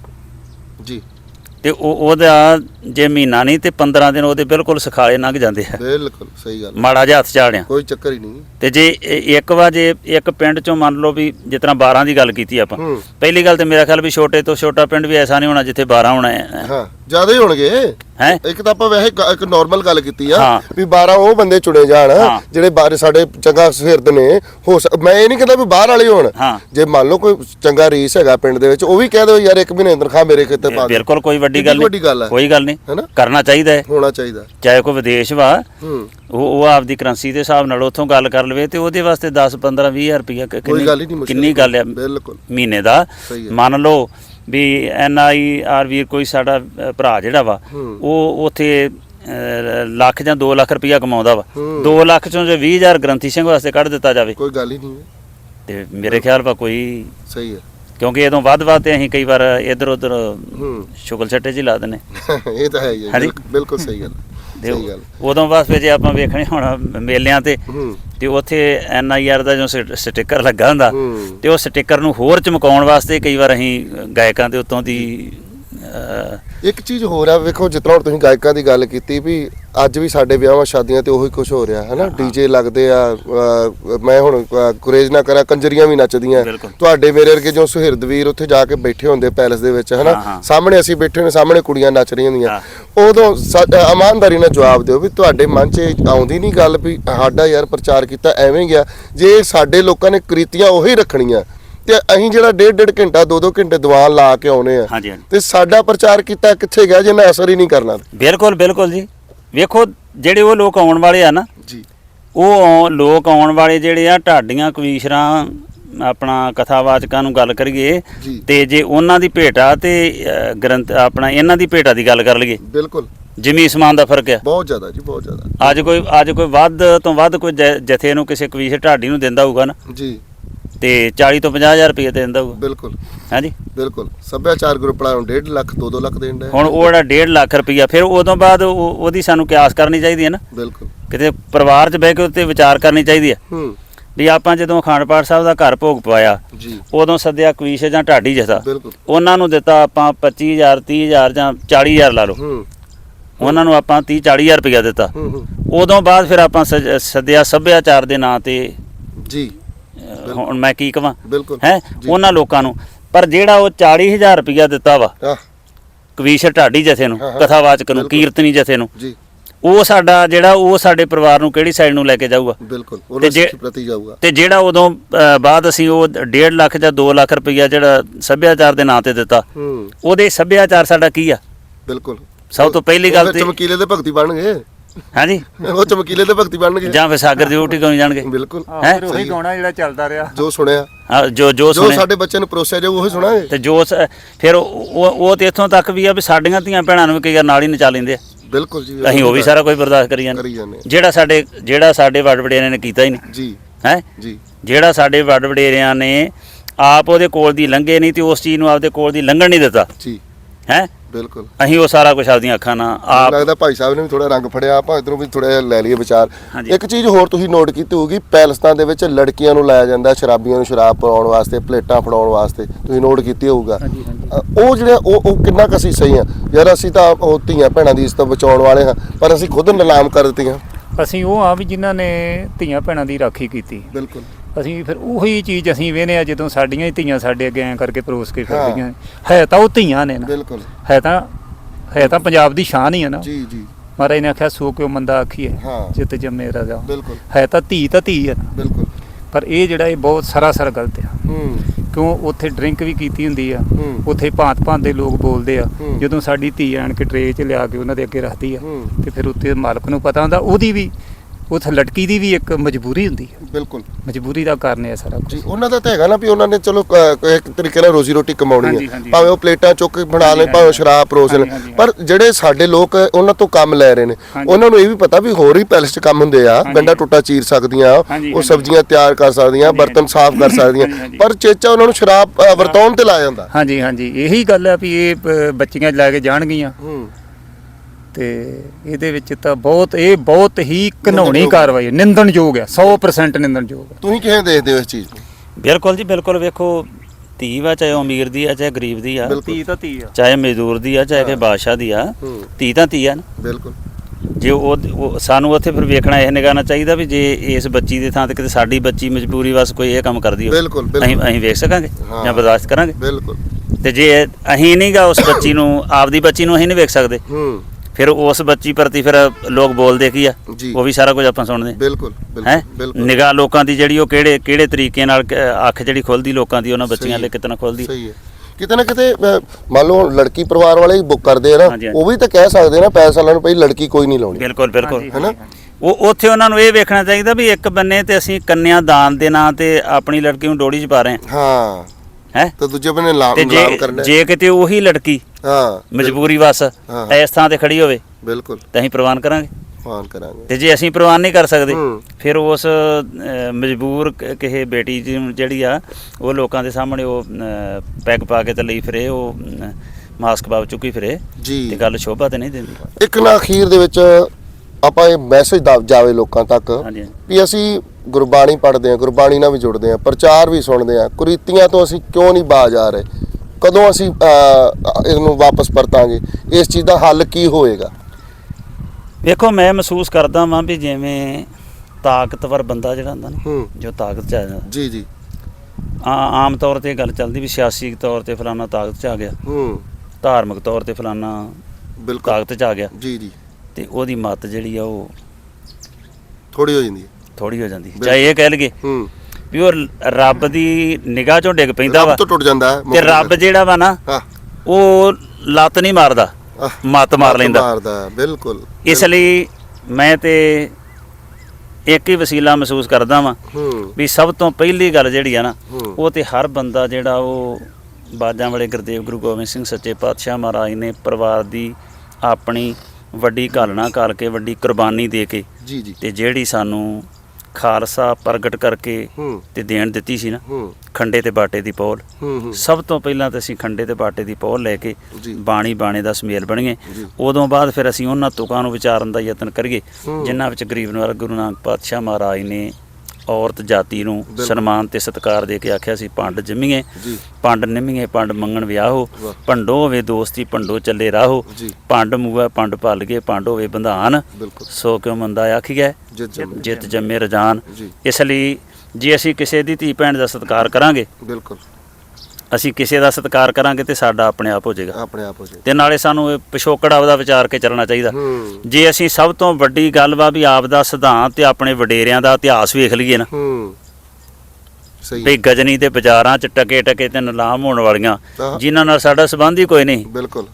ਜੀ। ਤੇ ਉਹ ਉਹਦਾ ਜੇ ਮਹੀਨਾ ਨਹੀਂ ਤੇ 15 ਦਿਨ ਉਹਦੇ ਬਿਲਕੁਲ ਸਖਾਲੇ ਲੰਘ ਜਾਂਦੇ ਆ। ਬਿਲਕੁਲ ਸਹੀ ਗੱਲ ਮਾੜਾ ਜਿਹਾ ਹੱਥ ਝਾੜਿਆ ਕੋਈ ਚੱਕਰ ਹੀ ਨਹੀਂ। ਤੇ ਜੇ ਇੱਕ ਵਾਰ ਜੇ ਇੱਕ ਪਿੰਡ ਚੋਂ ਮੰਨ ਲਓ ਵੀ ਜਿਸ ਤਰ੍ਹਾਂ 12 ਦੀ ਗੱਲ ਕੀਤੀ ਆਪਾਂ ਪਹਿਲੀ ਗੱਲ ਤੇ ਮੇਰਾ ਖਿਆਲ ਵੀ ਛੋਟੇ ਤੋਂ ਛੋਟਾ ਪਿੰਡ ਵੀ ਐਸਾ ਨਹੀਂ ਹੋਣਾ ਜਿੱਥੇ 12 ਹੋਣਾ ਹੈ। ਹਾਂ। ਜ਼ਿਆਦਾ ਹੀ ਹੋਣਗੇ। ਹੈ? ਇੱਕ ਤਾਂ ਆਪਾਂ ਵੈਸੇ ਗ- ਇੱਕ ਨਾਰਮਲ ਗੱਲ ਕੀਤੀ ਆ ਹਾਂ। ਵੀ 12 ਉਹ ਬੰਦੇ ਚੁਣੇ ਜਾਣ ਹਾਂ। ਜਿਹੜੇ ਬਾਹਰ ਸਾਡੇ ਚੰਗਾ ਸਿਰਦ ਨੇ ਹੋ ਸਕ- ਮੈਂ ਇਹ ਨਹੀਂ ਕਹਿੰਦਾ ਵੀ ਬਾਹਰ ਵਾਲੇ ਹੋਣ। ਹਾਂ। ਜੇ ਮੰਨ ਲਓ ਕੋਈ ਚੰਗਾ ਰੀਸ ਹੈਗਾ ਪਿੰਡ ਦੇ ਵਿੱਚ ਉਹ ਵੀ ਕਹਿ ਦਿਓ ਯਾਰ ਇੱਕ ਮਹੀਨੇ ਦੀ ਤਨਖਾਹ ਮੇਰੇ ਖੇਤੇ ਪਾ ਬਿਲਕੁਲ ਕੋਈ ਵੱਡੀ ਕਿੰਨੀ ਗੱਲ ਵੱਡੀ ਗੱਲ ਹੈ। ਨਹੀਂ ਕੋਈ ਗੱਲ ਨਹੀਂ। ਹੈਨਾ ਕਰਨਾ ਚਾਹੀਦਾ ਹੈ। ਹੋਣਾ ਚਾਹੀਦਾ। ਚਾਹੇ ਕੋਈ ਵਿਦੇਸ਼ ਵਾ ਹੂੰ। ਉਹ ਉਹ ਆਪਦੀ ਕਰੰਸੀ ਦੇ ਹਿਸਾਬ ਨਾਲ ਉੱਥੋਂ ਗੱਲ ਕਰ ਲਵੇ ਤੇ ਉਹਦੇ ਵਾਸਤੇ 10 15 20000 ਰੁਪਇਆ ਕਿ- ਕੋਈ ਗੱਲ ਹੀ ਨਹੀਂ ਮੁਸ਼ਕਿਲ ਕਿੰਨੀ ਗੱਲ ਆ ਬਿਲਕੁਲ। ਮਹੀਨੇ ਦਾ। ਹੈ। ਮੰਨ ਲਓ ਵੀ ਐਨ ਆਈ ਆਰ ਵੀਰ ਕੋਈ ਸਾਡਾ ਭਰਾ ਜਿਹੜਾ ਵਾ ਹੂੰ। ਉਹ ਉਥੇ ਲੱਖ ਜਾਂ 2 ਲੱਖ ਰੁਪਇਆ ਕਮਾਉਂਦਾ ਵਾ। ਹੂੰ। 2 ਲੱਖ ਚੋਂ ਜੇ 20000 ਗ੍ਰੰਥੀ ਸਿੰਘ ਵਾਸਤੇ ਕੱਢ ਦਿੱਤਾ ਜਾਵੇ। ਕੋਈ ਗੱਲ ਹੀ ਨਹੀਂ ਹੈ। ਤੇ ਮੇਰੇ ਖਿਆਲ ਵਾ ਕੋਈ ਸਹੀ ਹੈ। ਕਿਉਂਕਿ ਇਦੋਂ ਵੱਧ ਵੱਧ ਤੇ ਅਸੀਂ ਕਈ ਵਾਰ ਇੱਧਰ ਉੱਧਰ ਹੂੰ। ਸ਼ੁਗਲ ਛੱਟੇ ਹੀ ਲਾ ਦਿੰਦੇ। ਇਹ ਤਾਂ ਹੈ ਹੀ ਹੈ। ਬਿਲਕੁਲ- ਬਿਲਕੁਲ ਸਹੀ ਗੱਲ ਤੇ ਸਹੀ ਗੱਲ। ਉਦੋਂ ਬਾਅਦ ਫਿਰ ਜੇ ਆਪਾਂ ਵੇਖਣੇ ਹੁਣ ਮੇਲਿਆਂ ਤੇ ਹੂੰ। ਤੇ ਉੱਥੇ ਐਨ ਆਈ ਆਰ ਦਾ ਜੋ ਸਟ- ਸਟicker ਲੱਗਾ ਹੁੰਦਾ ਹੂੰ। ਤੇ ਉਹ ਸਟicker ਨੂੰ ਹੋਰ ਚਮਕਾਉਣ ਵਾਸਤੇ ਕਈ ਵਾਰ ਅਸੀਂ ਗਾਇਕਾਂ ਦੇ ਉੱਤੋਂ ਦੀ ਇੱਕ ਚੀਜ਼ ਹੋਰ ਆ ਵੇਖੋ ਜਿਤਨਾ ਹੁਣ ਤੁਸੀਂ ਗਾਇਕਾਂ ਦੀ ਗੱਲ ਕੀਤੀ ਵੀ ਅੱਜ ਵੀ ਸਾਡੇ ਵਿਆਹਾਂ ਸ਼ਾਦੀਆਂ ਤੇ ਉਹੀ ਕੁਝ ਹੋ ਰਿਹਾ ਹੈ ਨਾ ਡੀਜੇ ਲੱਗਦੇ ਆ ਮੈਂ ਹੁਣ ਗੁਰੇਜ਼ ਨਾ ਕਰਾਂ ਕੰਜਰੀਆਂ ਵੀ ਨੱਚਦੀਆਂ ਬਿਲਕੁਲ। ਤੁਹਾਡੇ ਮੇਰੇ ਵਰਗੇ ਜੋ ਸੁਹਿਰਦ ਵੀਰ ਉੱਥੇ ਜਾ ਕੇ ਬੈਠੇ ਹੁੰਦੇ ਪੈਲਸ ਦੇ ਵਿੱਚ ਹੈ ਨਾ ਹਾਂ, ਹਾਂ। ਸਾਹਮਣੇ ਅਸੀਂ ਬੈਠੇ ਨੇ ਸਾਹਮਣੇ ਕੁੜੀਆਂ ਨੱਚ ਰਹੀਆਂ ਹੁੰਦੀਆਂ। ਉਦੋਂ ਸਾ- ਇਮਾਨਦਾਰੀ ਨਾਲ ਜਵਾਬ ਦਿਓ ਵੀ ਤੁਹਾਡੇ ਮਨ 'ਚ ਆਉਂਦੀ ਨਹੀਂ ਗੱਲ ਵੀ ਸਾਡਾ ਯਾਰ ਪ੍ਰਚਾਰ ਕੀਤਾ ਐਵੇਂ ਗਿਆ ਜੇ ਸਾਡੇ ਲੋਕਾਂ ਨੇ ਕ੍ਰਿਤੀਆਂ ਉਹੀ ਰੱਖਣੀਆਂ ਤੇ ਅਸੀਂ ਜਿਹੜਾ ਡੇਢ ਡੇਢ ਘੰਟਾ ਦੋ ਦੋ ਘੰਟੇ ਦੀਵਾਨ ਲਾ ਕੇ ਆਉਨੇ ਆ। ਹਾਂਜੀ ਹਾਂਜੀ। ਤੇ ਸਾਡਾ ਪ੍ਰਚਾਰ ਕੀਤਾ ਕਿੱਥੇ ਗਿਆ ਜਿਹਨੇ ਅਸਰ ਹੀ ਨਹੀਂ ਕਰਨਾ। ਬਿਲਕੁਲ ਬਿਲਕੁਲ ਜੀ। ਵੇਖੋ ਜਿਹੜੇ ਉਹ ਲੋਕ ਆਉਣ ਵਾਲੇ ਆ ਨਾ ਜੀ। ਉਹ ਲੋਕ ਆਉਣ ਵਾਲੇ ਜਿਹੜੇ ਆ ਢਾਡੀਆਂ ਕਵੀਸ਼ਰਾਂ ਆਪਣਾ ਕਥਾਵਾਚਕਾਂ ਨੂੰ ਗੱਲ ਕਰੀਏ ਜੀ। ਤੇ ਜੇ ਉਹਨਾਂ ਦੀ ਭੇਟਾ ਤੇ ਗ੍ਰੰਥ ਆਪਣਾ ਇਹਨਾਂ ਦੀ ਭੇਟਾ ਦੀ ਗੱਲ ਕਰ ਲਈਏ। ਬਿਲਕੁਲ। ਜ਼ਮੀਨ ਸਮਾਨ ਦਾ ਫ਼ਰਕ ਆ। ਬਹੁਤ ਜ਼ਿਆਦਾ ਜੀ ਬਹੁਤ ਜ਼ਿਆਦਾ। ਅੱਜ ਕੋਈ ਅੱਜ ਕੋਈ ਵੱਧ ਤੋਂ ਵੱਧ ਕੋਈ ਜ- ਜਥੇ ਨੂੰ ਕਿਸੇ ਕਵੀਸ਼ ਢਾਡੀ ਨੂੰ ਦਿੰਦਾ ਹੋਊਗਾ ਨਾ। ਜੀ। ਤੇ 40 ਤੋਂ 50000 ਰੁਪਏ ਤੇ ਦਿੰਦਾ ਹੋਊਗਾ। ਬਿਲਕੁਲ। ਹਾਂਜੀ? ਬਿਲਕੁਲ। ਸੱਭਿਆਚਾਰ ਗਰੁੱਪ ਵਾਲਿਆਂ ਨੂੰ 1.5 ਲੱਖ 2-2 ਲੱਖ ਦੇਣ ਦਾ ਹੁਣ ਉਹ ਜਿਹੜਾ 1.5 ਲੱਖ ਰੁਪਈਆ ਫਿਰ ਉਦੋਂ ਬਾਅਦ ਉਹ- ਉਹਦੀ ਸਾਨੂੰ ਕਿਆਸ ਕਰਨੀ ਚਾਹੀਦੀ ਹੈ ਨਾ। ਬਿਲਕੁਲ। ਕਿਤੇ ਪਰਿਵਾਰ 'ਚ ਬਹਿ ਕੇ ਉੱਤੇ ਵਿਚਾਰ ਕਰਨੀ ਚਾਹੀਦੀ ਹੈ। ਹੂੰ। ਵੀ ਆਪਾਂ ਜਦੋਂ ਅਖੰਡ ਪਾਠ ਸਾਹਿਬ ਦਾ ਘਰ ਭੋਗ ਪਵਾਇਆ ਜੀ। ਉਦੋਂ ਸੱਦਿਆ ਕਵੀਸ਼ ਜਾਂ ਢਾਡੀ ਜਥਾ ਬਿਲਕੁਲ। ਉਹਨਾਂ ਨੂੰ ਦਿੱਤਾ ਆਪਾਂ 25000 30000 ਜਾਂ 40000 ਲਾ ਲਓ। ਹੂੰ। ਉਹਨਾਂ ਨੂੰ ਆਪਾਂ 30 40000 ਰੁਪਇਆ ਦਿੱਤਾ। ਹੂੰ ਹੂੰ। ਉਦੋਂ ਬਾਅਦ ਫਿਰ ਆਪਾਂ ਸੱਦਿਆ ਸੱਭਿਆਚਾਰ ਦੇ ਨਾਂ ਤੇ ਜੀ। ਹੁਣ ਮੈਂ ਕੀ ਕਵਾਂ? ਬਿਲਕੁਲ। ਹੈ? ਜੀ। ਉਹਨਾਂ ਲੋਕਾਂ ਨੂੰ। ਪਰ ਜਿਹੜਾ ਉਹ 40000 ਰੁਪਇਆ ਦਿੱਤਾ ਵਾ ਆਹ ਢਾਡੀ ਜਥੇ ਨੂੰ ਹਾਂ, ਹਾਂ। ਕਥਾਵਾਚਕ ਨੂੰ ਬਿਲਕੁਲ। ਕੀਰਤਨੀ ਜਥੇ ਨੂੰ ਜੀ। ਉਹ ਸਾਡਾ ਜਿਹੜਾ ਉਹ ਸਾਡੇ ਪਰਿਵਾਰ ਨੂੰ ਕਿਹੜੀ ਸਾਈਡ ਨੂੰ ਲੈ ਕੇ ਜਾਊਗਾ? ਬਿਲਕੁਲ। ਉਹਨਾਂ ਜੇ- ਸਿੱਖੀ ਪ੍ਰਤੀ ਜਾਊਗਾ। ਤੇ ਜਿਹੜਾ ਉਦੋਂ ਬਾਅਦ ਅਸੀਂ ਉਹ 1.5 ਲੱਖ ਜਾਂ 2 ਲੱਖ ਰੁਪਈਆ ਜਿਹੜਾ ਸੱਭਿਆਚਾਰ ਦੇ ਨਾਂ ਤੇ ਦਿੱਤਾ ਹੂੰ। ਉਹਦੇ ਸੱਭਿਆਚਾਰ ਸਾਡਾ ਕੀ ਆ? ਬਿਲਕੁਲ। ਸਭ ਤੋਂ ਪਹਿਲੀ ਗੱਲ ਤੇ ਚਮਕੀਲੇ ਦੇ ਭਗਤੀ ਬਣਨਗੇ। ਹਾਂਜੀ? ਉਹ ਚਮਕੀਲੇ ਦੇ ਭਗਤੀ ਬਣਨਗੇ। ਜਾਂ ਫਿਰ ਸਾਗਰ ਦੀ ਰੋਟੀ ਕਿਉਂ ਜਾਣਗੇ? ਬਿਲਕੁਲ। ਹੈਂ? ਫਿਰ ਉਹੀ ਗਾਉਣਾ ਜਿਹੜਾ ਚੱਲਦਾ ਰਿਹਾ। ਜੋ ਸੁਣਿਆ। ਹਾਂ, ਜੋ ਜੋ ਜੋ ਸੁਣੇ ਸਾਡੇ ਬੱਚਿਆਂ ਨੂੰ ਪਰੋਸਿਆ ਜਾਊ ਉਹੀ ਸੁਣਾਂਗੇ। ਤੇ ਜੋ ਸ- ਫਿਰ ਉਹ ਉਹ- ਉਹ ਤੇ ਇੱਥੋਂ ਤੱਕ ਵੀ ਆ ਵੀ ਸਾਡੀਆਂ ਧੀਆਂ ਭੈਣਾਂ ਨੂੰ ਵੀ ਕਈ ਵਾਰ ਨਾਲ ਹੀ ਨਚਾ ਲੈਂਦੇ ਆ। ਬਿਲਕੁਲ ਜੀ ਅਸੀਂ ਉਹ ਵੀ ਸਾਰਾ ਕੁਝ ਬਰਦਾਸ਼ਤ ਕਰੀ ਜਾਂਦੇ। ਕਰੀ ਜਾਂਦੇ ਹਾਂ। ਜਿਹੜਾ ਸਾਡੇ ਜਿਹੜਾ ਸਾਡੇ ਵੱਡ ਵਡੇਰਿਆਂ ਨੇ ਕੀਤਾ ਹੀ ਨਹੀਂ। ਜੀ। ਹੈ? ਜੀ। ਜਿਹੜਾ ਸਾਡੇ ਵੱਡ ਵਡੇਰਿਆਂ ਨੇ ਆਪ ਉਹਦੇ ਕੋਲ ਦੀ ਲੰਘੇ ਨਹੀਂ ਤੇ ਉਸ ਚੀਜ਼ ਨੂੰ ਆਪਦੇ ਕੋਲ ਦੀ ਲੰਘਣ ਨਹੀਂ ਦਿੱਤਾ। ਜੀ। ਹੈ? ਬਿਲਕੁਲ। ਅਸੀਂ ਉਹ ਸਾਰਾ ਕੁਝ ਆਪਦੀਆਂ ਅੱਖਾਂ ਨਾਲ ਆਪ ਲੱਗਦਾ ਭਾਈ ਸਾਹਿਬ ਨੇ ਵੀ ਥੋੜਾ ਰੰਗ ਫੜਿਆ ਆਪਾਂ ਇਧਰੋਂ ਵੀ ਥੋੜਾ ਜਿਹਾ ਲੈ ਲਈਏ ਵਿਚਾਰ। ਹਾਂਜੀ। ਇੱਕ ਚੀਜ਼ ਹੋਰ ਤੁਸੀਂ ਨੋਟ ਕੀਤੀ ਹੋਊਗੀ ਪੈਲਸਾਂ ਦੇ ਵਿੱਚ ਲੜਕੀਆਂ ਨੂੰ ਲਾਇਆ ਜਾਂਦਾ ਸ਼ਰਾਬੀਆਂ ਨੂੰ ਸ਼ਰਾਬ ਪਿਲਾਉਣ ਵਾਸਤੇ ਪਲੇਟਾਂ ਫੜਾਉਣ ਵਾਸਤੇ ਤੁਸੀਂ ਨੋਟ ਕੀਤੀ ਹੋਊਗਾ। ਹਾਂਜੀ ਹਾਂਜੀ। ਅ, ਉਹ ਜਿਹੜੇ ਉਹ ਉਹ ਕਿੰਨਾ ਕੁ ਅਸੀਂ ਸਹੀ ਆ? ਯਾਰ ਅਸੀਂ ਤਾਂ ਉਹ ਧੀਆਂ ਭੈਣਾਂ ਦੀ ਇੱਜ਼ਤ ਬਚਾਉਣ ਵਾਲੇ ਹਾਂ ਪਰ ਅਸੀਂ ਖੁਦ ਨਿਲਾਮ ਕਰ ਦਿੱਤੀਆਂ। ਅਸੀਂ ਉਹ ਆ ਵੀ ਜਿਨ੍ਹਾਂ ਨੇ ਧੀਆਂ ਭੈਣਾਂ ਦੀ ਰਾਖੀ ਕੀਤੀ। ਬਿਲਕੁਲ। ਅਸੀਂ ਫਿਰ ਉਹੀ ਚੀਜ਼ ਅਸੀਂ ਵੇਨੇ ਆ ਜਦੋਂ ਸਾਡੀਆਂ ਹੀ ਧੀਆਂ ਸਾਡੇ ਅੱਗੇ ਐਂ ਕਰਕੇ ਪਰੋਸ ਕੇ। ਫਿਰਦੀਆਂ ਹੈ ਤਾਂ ਉਹ ਧੀਆਂ ਨੇ ਨਾ। ਬਿਲਕੁਲ। ਹੈ ਤਾਂ ਹੈ ਤਾਂ ਪੰਜਾਬ ਦੀ ਸ਼ਾਨ ਹੀ ਹੈ ਨਾ। ਜੀ ਜੀ। ਮਹਾਰਾਜ ਨੇ ਆਖਿਆ ਸੋ ਕਿਉ ਮੰਦਾ ਆਖੀਏ ਹਾਂ। ਜਿਤ ਜੰਮੇ ਰਜਾ। ਬਿਲਕੁਲ। ਹੈ ਤਾਂ ਧੀ ਤਾਂ ਧੀ ਹੈ ਨਾ। ਬਿਲਕੁਲ। ਪਰ ਇਹ ਜਿਹੜਾ ਇਹ ਬਹੁਤ ਸਰਾਸਰ ਗਲਤ ਆ। ਹੂੰ। ਕਿਉਂ? ਉੱਥੇ ਡਰਿੰਕ ਵੀ ਕੀਤੀ ਹੁੰਦੀ ਆ। ਹੂੰ। ਉੱਥੇ ਭਾਂਤ ਭਾਂਤ ਦੇ ਲੋਕ ਬੋਲਦੇ ਆ। ਹੂੰ। ਜਦੋਂ ਸਾਡੀ ਧੀ ਆਣ ਕੇ ਟਰੇ 'ਚ ਲਿਆ ਕੇ ਉਹਨਾਂ ਦੇ ਅੱਗੇ ਰੱਖਦੀ ਆ ਹੂੰ। ਤੇ ਫਿਰ ਉੱਤੇ ਮਾਲਕ ਨੂੰ ਪਤਾ ਹੁੰਦਾ। ਉਹਦੀ ਵੀ ਉਸ ਲੜਕੀ ਦੀ ਵੀ ਇੱਕ ਮਜਬੂਰੀ ਹੁੰਦੀ ਹੈ ਬਿਲਕੁਲ ਮਜਬੂਰੀ ਦਾ ਕਾਰਨ ਹੈ ਸਾਰਾ ਕੁਝ ਜੀ ਉਹਨਾਂ ਦਾ ਤਾਂ ਹੈਗਾ ਨਾ ਵੀ ਉਹਨਾਂ ਨੇ ਚਲੋ ਅਹ, ਇੱਕ ਤਰੀਕੇ ਨਾਲ ਰੋਜ਼ੀ ਰੋਟੀ ਕਮਾਉਣੀ ਹਾਂਜੀ, ਹੈ ਹਾਂਜੀ। ਭਾਵੇਂ ਉਹ ਪਲੇਟਾਂ ਚੁੱਕ ਕੇ ਬਣਾ ਲੈ ਹਾਂਜੀ, ਭਾਵੇਂ। ਸ਼ਰਾਬ ਪਰੋਸ ਲੈਣ ਹਾਂਜੀ, ਪਰ ਜਿਹੜੇ ਸਾਡੇ ਲੋਕ ਹੈ, ਉਹਨਾਂ ਤੋਂ ਕੰਮ ਲੈ ਰਹੇ ਨੇ। ਉਹਨਾਂ ਨੂੰ ਇਹ ਵੀ ਪਤਾ ਵੀ ਹੋਰ ਹੀ ਪੈਲਸ 'ਚ ਕੰਮ ਹੁੰਦੇ ਆ। ਗੰਡਾ ਟੁੱਟਾ ਚੀਰ ਸਕਦੀਆਂ ਹਾਂਜੀ, ਉਹ ਹਾਂਜੀ। ਸਬਜ਼ੀਆਂ ਤਿਆਰ ਕਰ ਸਕਦੀਆਂ ਬਰਤਨ ਸਾਫ਼ ਕਰ ਸਕਦੀਆਂ। ਪਰ ਚੇਚਾ ਉਹਨਾਂ ਨੂੰ ਸ਼ਰਾਬ ਵਰਤਾਉਣ ਤੇ ਲਾਇਆ ਜਾਂਦਾ ਹਾਂਜੀ ਹਾਂਜੀ ਇਹੀ ਗੱਲ ਆ ਵੀ ਇਹ ਬੱਚੀਆਂ ਲੈ ਕੇ ਜਾਣਗੀਆਂ ਹੂੰ ਤੇ ਇਹਦੇ ਵਿੱਚ ਤਾਂ ਬਹੁਤ ਇਹ ਬਹੁਤ ਹੀ ਨਿੰਦਣਯੋਗ। ਕਾਰਵਾਈ ਹੈ। ਨਿੰਦਣਯੋਗ ਹੈ 100% ਨਿੰਦਣਯੋਗ ਹੈ। ਤੁਸੀਂ ਕਿਵੇਂ ਦੇਖਦੇ ਹੋ ਇਸ ਚੀਜ਼ ਨੂੰ? ਬਿਲਕੁਲ ਜੀ ਬਿਲਕੁਲ ਵੇਖੋ ਧੀ ਵਾ ਚਾਹੇ ਉਹ ਅਮੀਰ ਦੀ ਆ ਚਾਹੇ ਗਰੀਬ ਦੀ ਆ। ਧੀ ਤਾਂ ਧੀ ਆ। ਚਾਹੇ ਮਜ਼ਦੂਰ ਦੀ ਆ ਚਾਹੇ ਕਿ ਬਾਦਸ਼ਾਹ ਦੀ ਆ ਧੀ ਤਾਂ ਧੀ ਆ ਨਾ। ਬਿਲਕੁਲ। ਜੇ ਉਹ ਸਾਨੂੰ ਉੱਥੇ ਫਿਰ ਵੇਖਣਾ ਇਹ ਨਿਗਾਹਨਾ ਚਾਹੀਦਾ ਵੀ ਜੇ ਇਸ ਬੱਚੀ ਦੇ ਥਾਂ ਤੇ ਕਿਤੇ ਸਾਡੀ ਬੱਚੀ ਮਜਬੂਰੀ ਵਸ ਕੋਈ ਇਹ ਕੰਮ ਕਰਦੀ ਹੋਵੇ ਬਿਲਕੁਲ ਅਸੀਂ ਅਸੀਂ ਵੇਖ ਸਕਾਂਗੇ। ਜਾਂ ਬਰਦਾਸ਼ਤ ਕਰਾਂਗੇ। ਬਿਲਕੁਲ। ਤੇ ਜੇ ਅਸੀਂ ਨਹੀਂਗਾ ਉਸ ਬੱਚੀ ਨੂੰ ਆਪਦੀ ਬੱਚੀ ਨੂੰ ਅਸੀਂ ਨਹੀਂ ਵੇਖ ਸਕਦੇ ਹੂੰ। ਫਿਰ ਉਸ ਬੱਚੀ ਪ੍ਰਤੀ ਫਿਰ ਲੋਕ ਬੋਲਦੇ ਕੀ ਆ? ਜੀ। ਉਹ ਵੀ ਸਾਰਾ ਕੁਝ ਆਪਾਂ ਸੁਣਦੇ। ਬਿਲਕੁਲ ਹੈ? ਬਿਲਕੁਲ। ਬਿਲਕੁਲ ਨਿਗਾਹ ਲੋਕਾਂ ਦੀ ਜਿਹੜੀ ਉਹ ਕਿਹੜੇ ਕਿਹੜੇ ਤਰੀਕੇ ਨਾਲ ਕ- ਅੱਖ ਜਿਹੜੀ ਖੁੱਲਦੀ ਲੋਕਾਂ ਦੀ ਉਹਨਾਂ ਬੱਚੀਆਂ ਲਈ। ਕਿਤਨਾ ਖੁੱਲਦੀ। ਸਹੀ ਹੈ। ਕਿਤੇ ਨਾ ਕਿਤੇ ਅਹ, ਮੰਨ ਲਓ ਲੜਕੀ ਪਰਿਵਾਰ ਵਾਲੇ ਹੀ ਬੁੱਕ ਕਰਦੇ ਆ ਨਾ ਹਾਂਜੀ, ਹਾਂਜੀ। ਉਹ ਵੀ ਤਾਂ ਕਹਿ ਸਕਦੇ ਆ ਨਾ ਪੈਸਾ ਵਾਲਿਆਂ ਨੂੰ ਭਈ ਲੜਕੀ ਕੋਈ ਨਹੀਂ ਲਾਉਣੀ। ਬਿਲਕੁਲ ਬਿਲਕੁਲ। ਹੈਨਾ? ਉਹ ਉੱਥੇ ਉਹਨਾਂ ਨੂੰ ਇਹ ਵੇਖਣਾ ਚਾਹੀਦਾ ਵੀ ਇੱਕ ਬੰਨੇ ਤੇ ਅਸੀਂ ਕੰਨਿਆ ਦਾਨ ਦੇ ਨਾਂ ਤੇ ਆਪਣੀ ਲੜਕੀ ਨੂੰ ਡੋੜੀ 'ਚ ਪਾ ਰਹੇ ਹਾਂ। ਹਾਂ। ਹੈ? ਤੇ ਦੂਜੇ ਬੰਨੇ ਲਾਮ ਤੇ ਲਾਮ ਜੇ ਕਰਨਾ ਹੈ। ਜੇ ਕਿਤੇ ਉਹੀ ਲੜਕੀ ਹਾਂ ਮਜਬੂਰੀ ਵਸ ਹਾਂ। ਇਸ ਥਾਂ ਤੇ ਖੜੀ ਹੋਵੇ। ਬਿਲਕੁਲ। ਤਾਂ ਅਸੀਂ ਪ੍ਰਵਾਨ ਕਰਾਂਗੇ। ਫਾਨ ਕਰਾਂਗੇ। ਤੇ ਜੇ ਅਸੀਂ ਪ੍ਰਵਾਨ ਨਹੀਂ ਕਰ ਸਕਦੇ। ਫਿਰ ਉਸ ਮਜਬੂਰ ਕਿਸੇ ਬੇਟੀ ਜਿਹੜੀ ਆ ਉਹ ਲੋਕਾਂ ਦੇ ਸਾਹਮਣੇ ਉਹ ਪੈਗ ਪਾ ਕੇ ਤੇ ਲਈ ਫਿਰੇ ਉਹ ਮਾਸਕ ਪਾ ਚੁੱਕੀ ਫਿਰੇ। ਤੇ ਗੱਲ ਸ਼ੋਭਾ ਤੇ ਨਹੀਂ ਦਿੰਦੀ। ਇੱਕ ਨਾ ਅਖੀਰ ਦੇ ਵਿੱਚ ਆਪਾਂ ਇਹ ਮੈਸੇਜ ਦਾ ਜਾਵੇ ਲੋਕਾਂ ਤੱਕ ਵੀ ਅਸੀਂ ਗੁਰਬਾਣੀ ਪੜ੍ਹਦੇ ਹਾਂ ਗੁਰਬਾਣੀ ਨਾਲ ਵੀ ਜੁੜਦੇ ਹਾਂ ਪ੍ਰਚਾਰ ਵੀ ਸੁਣਦੇ ਹਾਂ। ਕੁਰੀਤੀਆਂ ਤੋਂ ਅਸੀਂ ਕਿਉਂ ਨਹੀਂ ਬਾਜ ਆ ਰਹੇ? ਕਦੋਂ ਅਸੀਂ ਇਹਨੂੰ ਵਾਪਸ ਪਰਤਾਂਗੇ? ਇਸ ਚੀਜ਼ ਦਾ ਹੱਲ ਕੀ ਹੋਏਗਾ? ਵੇਖੋ ਮੈਂ ਮਹਿਸੂਸ ਕਰਦਾ ਵਾਂ ਵੀ ਜਿਵੇਂ ਤਾਕਤਵਰ ਬੰਦਾ ਜਿਹੜਾ ਹੁੰਦਾ ਨਾ ਜੋ ਤਾਕਤ ਚ ਆ ਜਾਂਦਾ। ਜੀ ਜੀ। ਆ ਆਮ ਤੌਰ ਤੇ ਗੱਲ ਚੱਲਦੀ ਵੀ ਸਿਆਸੀ ਤੌਰ ਤੇ ਫਲਾਣਾ ਤਾਕਤ ਚ ਆ ਗਿਆ। ਹੂੰ। ਧਾਰਮਿਕ ਤੌਰ ਤੇ ਫਲਾਣਾ ਬਿਲਕੁਲ। ਤਾਕਤ ਚ ਆ ਗਿਆ। ਜੀ ਜੀ। ਤੇ ਉਹਦੀ ਮੱਤ ਜਿਹੜੀ ਆ ਉਹ ਥੋੜੀ ਹੋ ਜਾਂਦੀ ਹੈ। ਥੋੜੀ ਹੋ ਜਾਂਦੀ। ਚਾਹੇ ਇਹ ਕਹਿ ਲਈਏ ਹੂੰ। ਵੀ ਉਹ ਰੱਬ ਦੀ ਨਿਗਾਹ ਚੋਂ ਡਿੱਗ ਪੈਂਦਾ ਵਾ ਰੱਬ ਤੋਂ ਟੁੱਟ ਜਾਂਦਾ ਹੈ ਤੇ ਰੱਬ। ਜਿਹੜਾ ਵਾ ਨਾ ਹਾਂ। ਉਹ ਲੱਤ ਨਹੀਂ ਮਾਰਦਾ ਮੱਤ ਮਾਰ ਲੈਂਦਾ। ਮਾਰਦਾ ਬਿਲਕੁਲ ਇਸ ਲਈ ਮੈਂ ਤੇ ਇੱਕ ਹੀ ਵਸੀਲਾ ਮਹਿਸੂਸ ਕਰਦਾ ਵਾਂ ਵੀ ਸਭ ਤੋਂ ਪਹਿਲੀ ਗੱਲ ਜਿਹੜੀ ਆ ਨਾ ਉਹ ਤੇ ਹਰ ਬੰਦਾ ਜਿਹੜਾ ਉਹ ਬਾਜਾਂ ਵਾਲੇ ਗੁਰਦੇਵ ਗੁਰੂ ਗੋਬਿੰਦ ਸਿੰਘ ਸੱਚੇ ਪਾਤਸ਼ਾਹ ਮਹਾਰਾਜ ਨੇ ਪਰਿਵਾਰ ਦੀ ਆਪਣੀ ਵੱਡੀ ਘਾਲਣਾ ਕਰਕੇ ਵੱਡੀ ਕੁਰਬਾਨੀ ਦੇ ਕੇ ਜੀ ਜੀ। ਤੇ ਜਿਹੜੀ ਸਾਨੂੰ ਖਾਲਸਾ ਪ੍ਰਗਟ ਕਰਕੇ ਹੂੰ ਤੇ ਦੇਣ ਦਿੱਤੀ ਸੀ ਨਾ ਹੂੰ ਖੰਡੇ ਤੇ ਬਾਟੇ ਦੀ ਪੌਲ ਹੂੰ ਹੂੰ ਸਭ ਤੋਂ ਪਹਿਲਾਂ ਤਾਂ ਅਸੀਂ ਖੰਡੇ ਤੇ ਬਾਟੇ ਦੀ ਪੌਲ ਲੈ ਕੇ ਜੀ। ਬਾਣੀ ਬਾਣੇ ਦਾ ਸਮੇਲ ਬਣੀਏ ਜੀ। ਉਦੋਂ ਬਾਅਦ ਫਿਰ ਅਸੀਂ ਉਹਨਾਂ ਤੁਕਾਂ ਨੂੰ ਵਿਚਾਰਨ ਦਾ ਯਤਨ ਕਰੀਏ ਹੂੰ। ਜਿਨ੍ਹਾਂ ਵਿੱਚ ਗਰੀਬ ਨਵਾਜ ਗੁਰੂ ਨਾਨਕ ਪਾਤਸ਼ਾਹ ਮਹਾਰਾਜ ਨੇ ਔਰਤ ਜਾਤੀ ਨੂੰ। ਸਨਮਾਨ ਤੇ ਸਤਿਕਾਰ ਦੇ ਕੇ ਆਖਿਆ ਸੀ ਪੰਡ ਜੰਮੀਏ ਪੰਡ ਨਿੰਮੀਏ ਪੰਡ ਮੰਗਣ ਵਿਆਹੋ। ਪੰਡੋ ਹੋਵੇ ਦੋਸਤੀ ਪੰਡੋ ਚੱਲੇ ਰਾਹੋ ਪੰਡ ਮੂਆ ਪੰਡ ਭੱਲ ਗਏ ਪੰਡ ਹੋਵੇ ਬੰਧਾਨ। ਸੋ ਕਿਉ ਮੰਦਾ ਆਖੀਐ ਜਿੱਤ ਜੰਮੇ ਜਿਤ ਜੰਮੇ। ਰਜਾਨ। ਇਸ ਲਈ ਜੇ ਅਸੀਂ ਕਿਸੇ ਦੀ ਧੀ ਭੈਣ ਦਾ ਸਤਿਕਾਰ ਕਰਾਂਗੇ ਬਿਲਕੁਲ। ਅਸੀਂ ਕਿਸੇ ਦਾ ਸਤਿਕਾਰ ਕਰਾਂਗੇ ਤੇ ਸਾਡਾ ਆਪਣੇ ਆਪ ਹੋ ਜਾਏਗਾ। ਆਪਣੇ ਆਪ ਹੋ ਜਾਏ ਤੇ ਨਾਲੇ ਸਾਨੂੰ ਇਹ ਪਿਛੋਕੜ ਆਪਦਾ ਵਿਚਾਰ ਕੇ ਚੱਲਣਾ ਚਾਹੀਦਾ। ਹੂੰ। ਜੇ ਅਸੀਂ ਸਭ ਤੋਂ ਵੱਡੀ ਗੱਲ ਵਾ ਵੀ ਆਪ ਦਾ ਸਿਧਾਂਤ ਤੇ ਆਪਣੇ ਵਡੇਰਿਆਂ ਦਾ ਇਤਿਹਾਸ ਵੇਖ ਲਈਏ ਨਾ ਹੂੰ। ਸਹੀ ਵੀ ਗਜਨੀ ਦੇ ਬਾਜ਼ਾਰਾਂ 'ਚ ਟਕੇ ਟਕੇ ਤੇ ਨਿਲਾਮ ਹੋਣ ਵਾਲੀਆਂ ਤਾਂ ਜਿਨ੍ਹਾਂ ਨਾਲ ਸਾਡਾ ਸੰਬੰਧ ਹੀ ਕੋਈ ਨਹੀਂ। ਬਿਲਕੁਲ।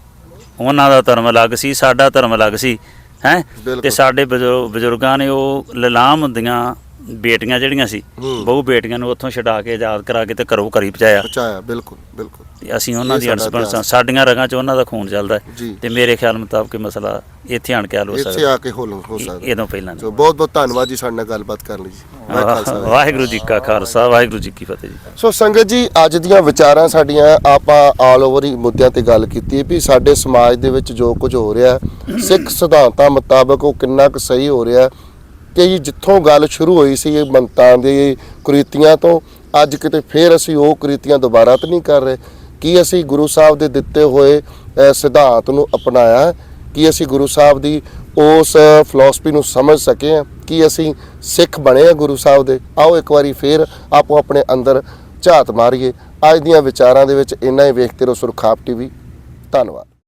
ਉਹਨਾਂ ਦਾ ਧਰਮ ਅਲੱਗ ਸੀ ਸਾਡਾ ਧਰਮ ਅਲੱਗ ਸੀ ਹੈ? ਬਿਲਕੁਲ। ਤੇ ਸਾਡੇ ਬਜ਼ੁਰ- ਬਜ਼ੁਰਗਾਂ ਨੇ ਉਹ ਲਿਲਾਮ ਹੁੰਦੀਆਂ ਬੇਟੀਆਂ ਜਿਹੜੀਆਂ ਸੀ ਹੂੰ। ਬਹੁ ਬੇਟੀਆਂ ਨੂੰ ਉੱਥੋਂ ਛਡਾ ਕੇ ਆਜ਼ਾਦ ਕਰਾ ਕੇ ਤੇ ਘਰੋਂ ਘਰੀ ਪਹੁੰਚਾਇਆ। ਪਹੁੰਚਾਇਆ ਬਿਲਕੁਲ ਬਿਲਕੁਲ। ਤੇ ਅਸੀਂ ਉਹਨਾਂ ਇਹ ਦੀ ਸਾਡਾ। ਸਾਡੀਆਂ ਰਗਾਂ 'ਚ ਉਹਨਾਂ ਦਾ ਖੂਨ ਚੱਲਦਾ ਹੈ। ਜੀ। ਤੇ ਮੇਰੇ ਖਿਆਲ ਮੁਤਾਬਕ ਇਹ ਮਸਲਾ ਇੱਥੇ ਆਣ ਕੇ ਹੱਲ ਹੋ ਇੱਥੇ ਸਕਦਾ। ਆ ਕੇ ਹੋ ਹੋ ਸਕਦਾ। ਇਹਦੋਂ ਪਹਿਲਾਂ ਨਹੀਂ। ਸੋ ਬਹੁਤ ਬਹੁਤ ਧੰਨਵਾਦ ਜੀ ਸਾਡੇ ਨਾਲ ਗੱਲਬਾਤ ਕਰਨ ਲਈ ਜੀ। ਵਾਹਿਗੁਰੂ ਖਾਲਸਾ, ਵਾਹਿਗੁਰੂ ਵਾਹਿਗੁਰੂ ਜੀ ਕਾ ਖਾਲਸਾ ਵਾਹਿਗੁਰੂ ਜੀ ਕੀ ਫਤਿਹ ਜੀ। ਸੋ ਸੰਗਤ ਜੀ ਅੱਜ ਦੀਆਂ ਵਿਚਾਰਾਂ ਸਾਡੀਆਂ ਆਪਾਂ ਆਲ ਓਵਰ ਹੀ ਮੁੱਦਿਆਂ ਤੇ ਗੱਲ ਕੀਤੀ ਹੈ ਵੀ ਸਾਡੇ ਸਮਾਜ ਦੇ ਵਿੱਚ ਜੋ ਕੁਝ ਹੋ ਰਿਹਾ ਹੈ, ਸਿੱਖ ਸਿਧਾਂਤਾਂ ਮੁਤਾਬਕ ਉਹ ਕਿੰਨਾ ਕੁ ਸਹੀ ਹੋ ਰਿਹਾ ਹੈ ਕਿ ਜੀ ਜਿੱਥੋਂ ਗੱਲ ਸ਼ੁਰੂ ਹੋਈ ਸੀ ਇਹ ਮੰਤਾਂ ਦੇ ਕੁਰੀਤੀਆਂ ਤੋਂ, ਅੱਜ ਕਿਤੇ ਫੇਰ ਅਸੀਂ ਉਹ ਕੁਰੀਤੀਆਂ ਦੁਬਾਰਾ ਤਾਂ ਨਹੀਂ ਕਰ ਰਹੇ। ਕੀ ਅਸੀਂ ਗੁਰੂ ਸਾਹਿਬ ਦੇ ਦਿੱਤੇ ਹੋਏ ਸਿਧਾਂਤ ਨੂੰ ਅਪਣਾਇਆ? ਕੀ ਅਸੀਂ ਗੁਰੂ ਸਾਹਿਬ ਦੀ ਉਸ ਫਿਲਾਸਫੀ ਨੂੰ ਸਮਝ ਸਕੇ ਹਾਂ? ਕੀ ਅਸੀਂ ਸਿੱਖ ਬਣੇ ਆ ਗੁਰੂ ਸਾਹਿਬ ਦੇ? ਆਓ ਇੱਕ ਵਾਰੀ ਫੇਰ ਆਪੋ ਆਪਣੇ ਅੰਦਰ ਝਾਤ ਮਾਰੀਏ। ਅੱਜ ਦੀਆਂ ਵਿਚਾਰਾਂ ਦੇ ਵਿੱਚ ਇੰਨਾ ਹੀ ਵੇਖਦੇ ਰਹੋ ਸੁਰਖਾਪ ਟੀਵੀ। ਧੰਨਵਾਦ।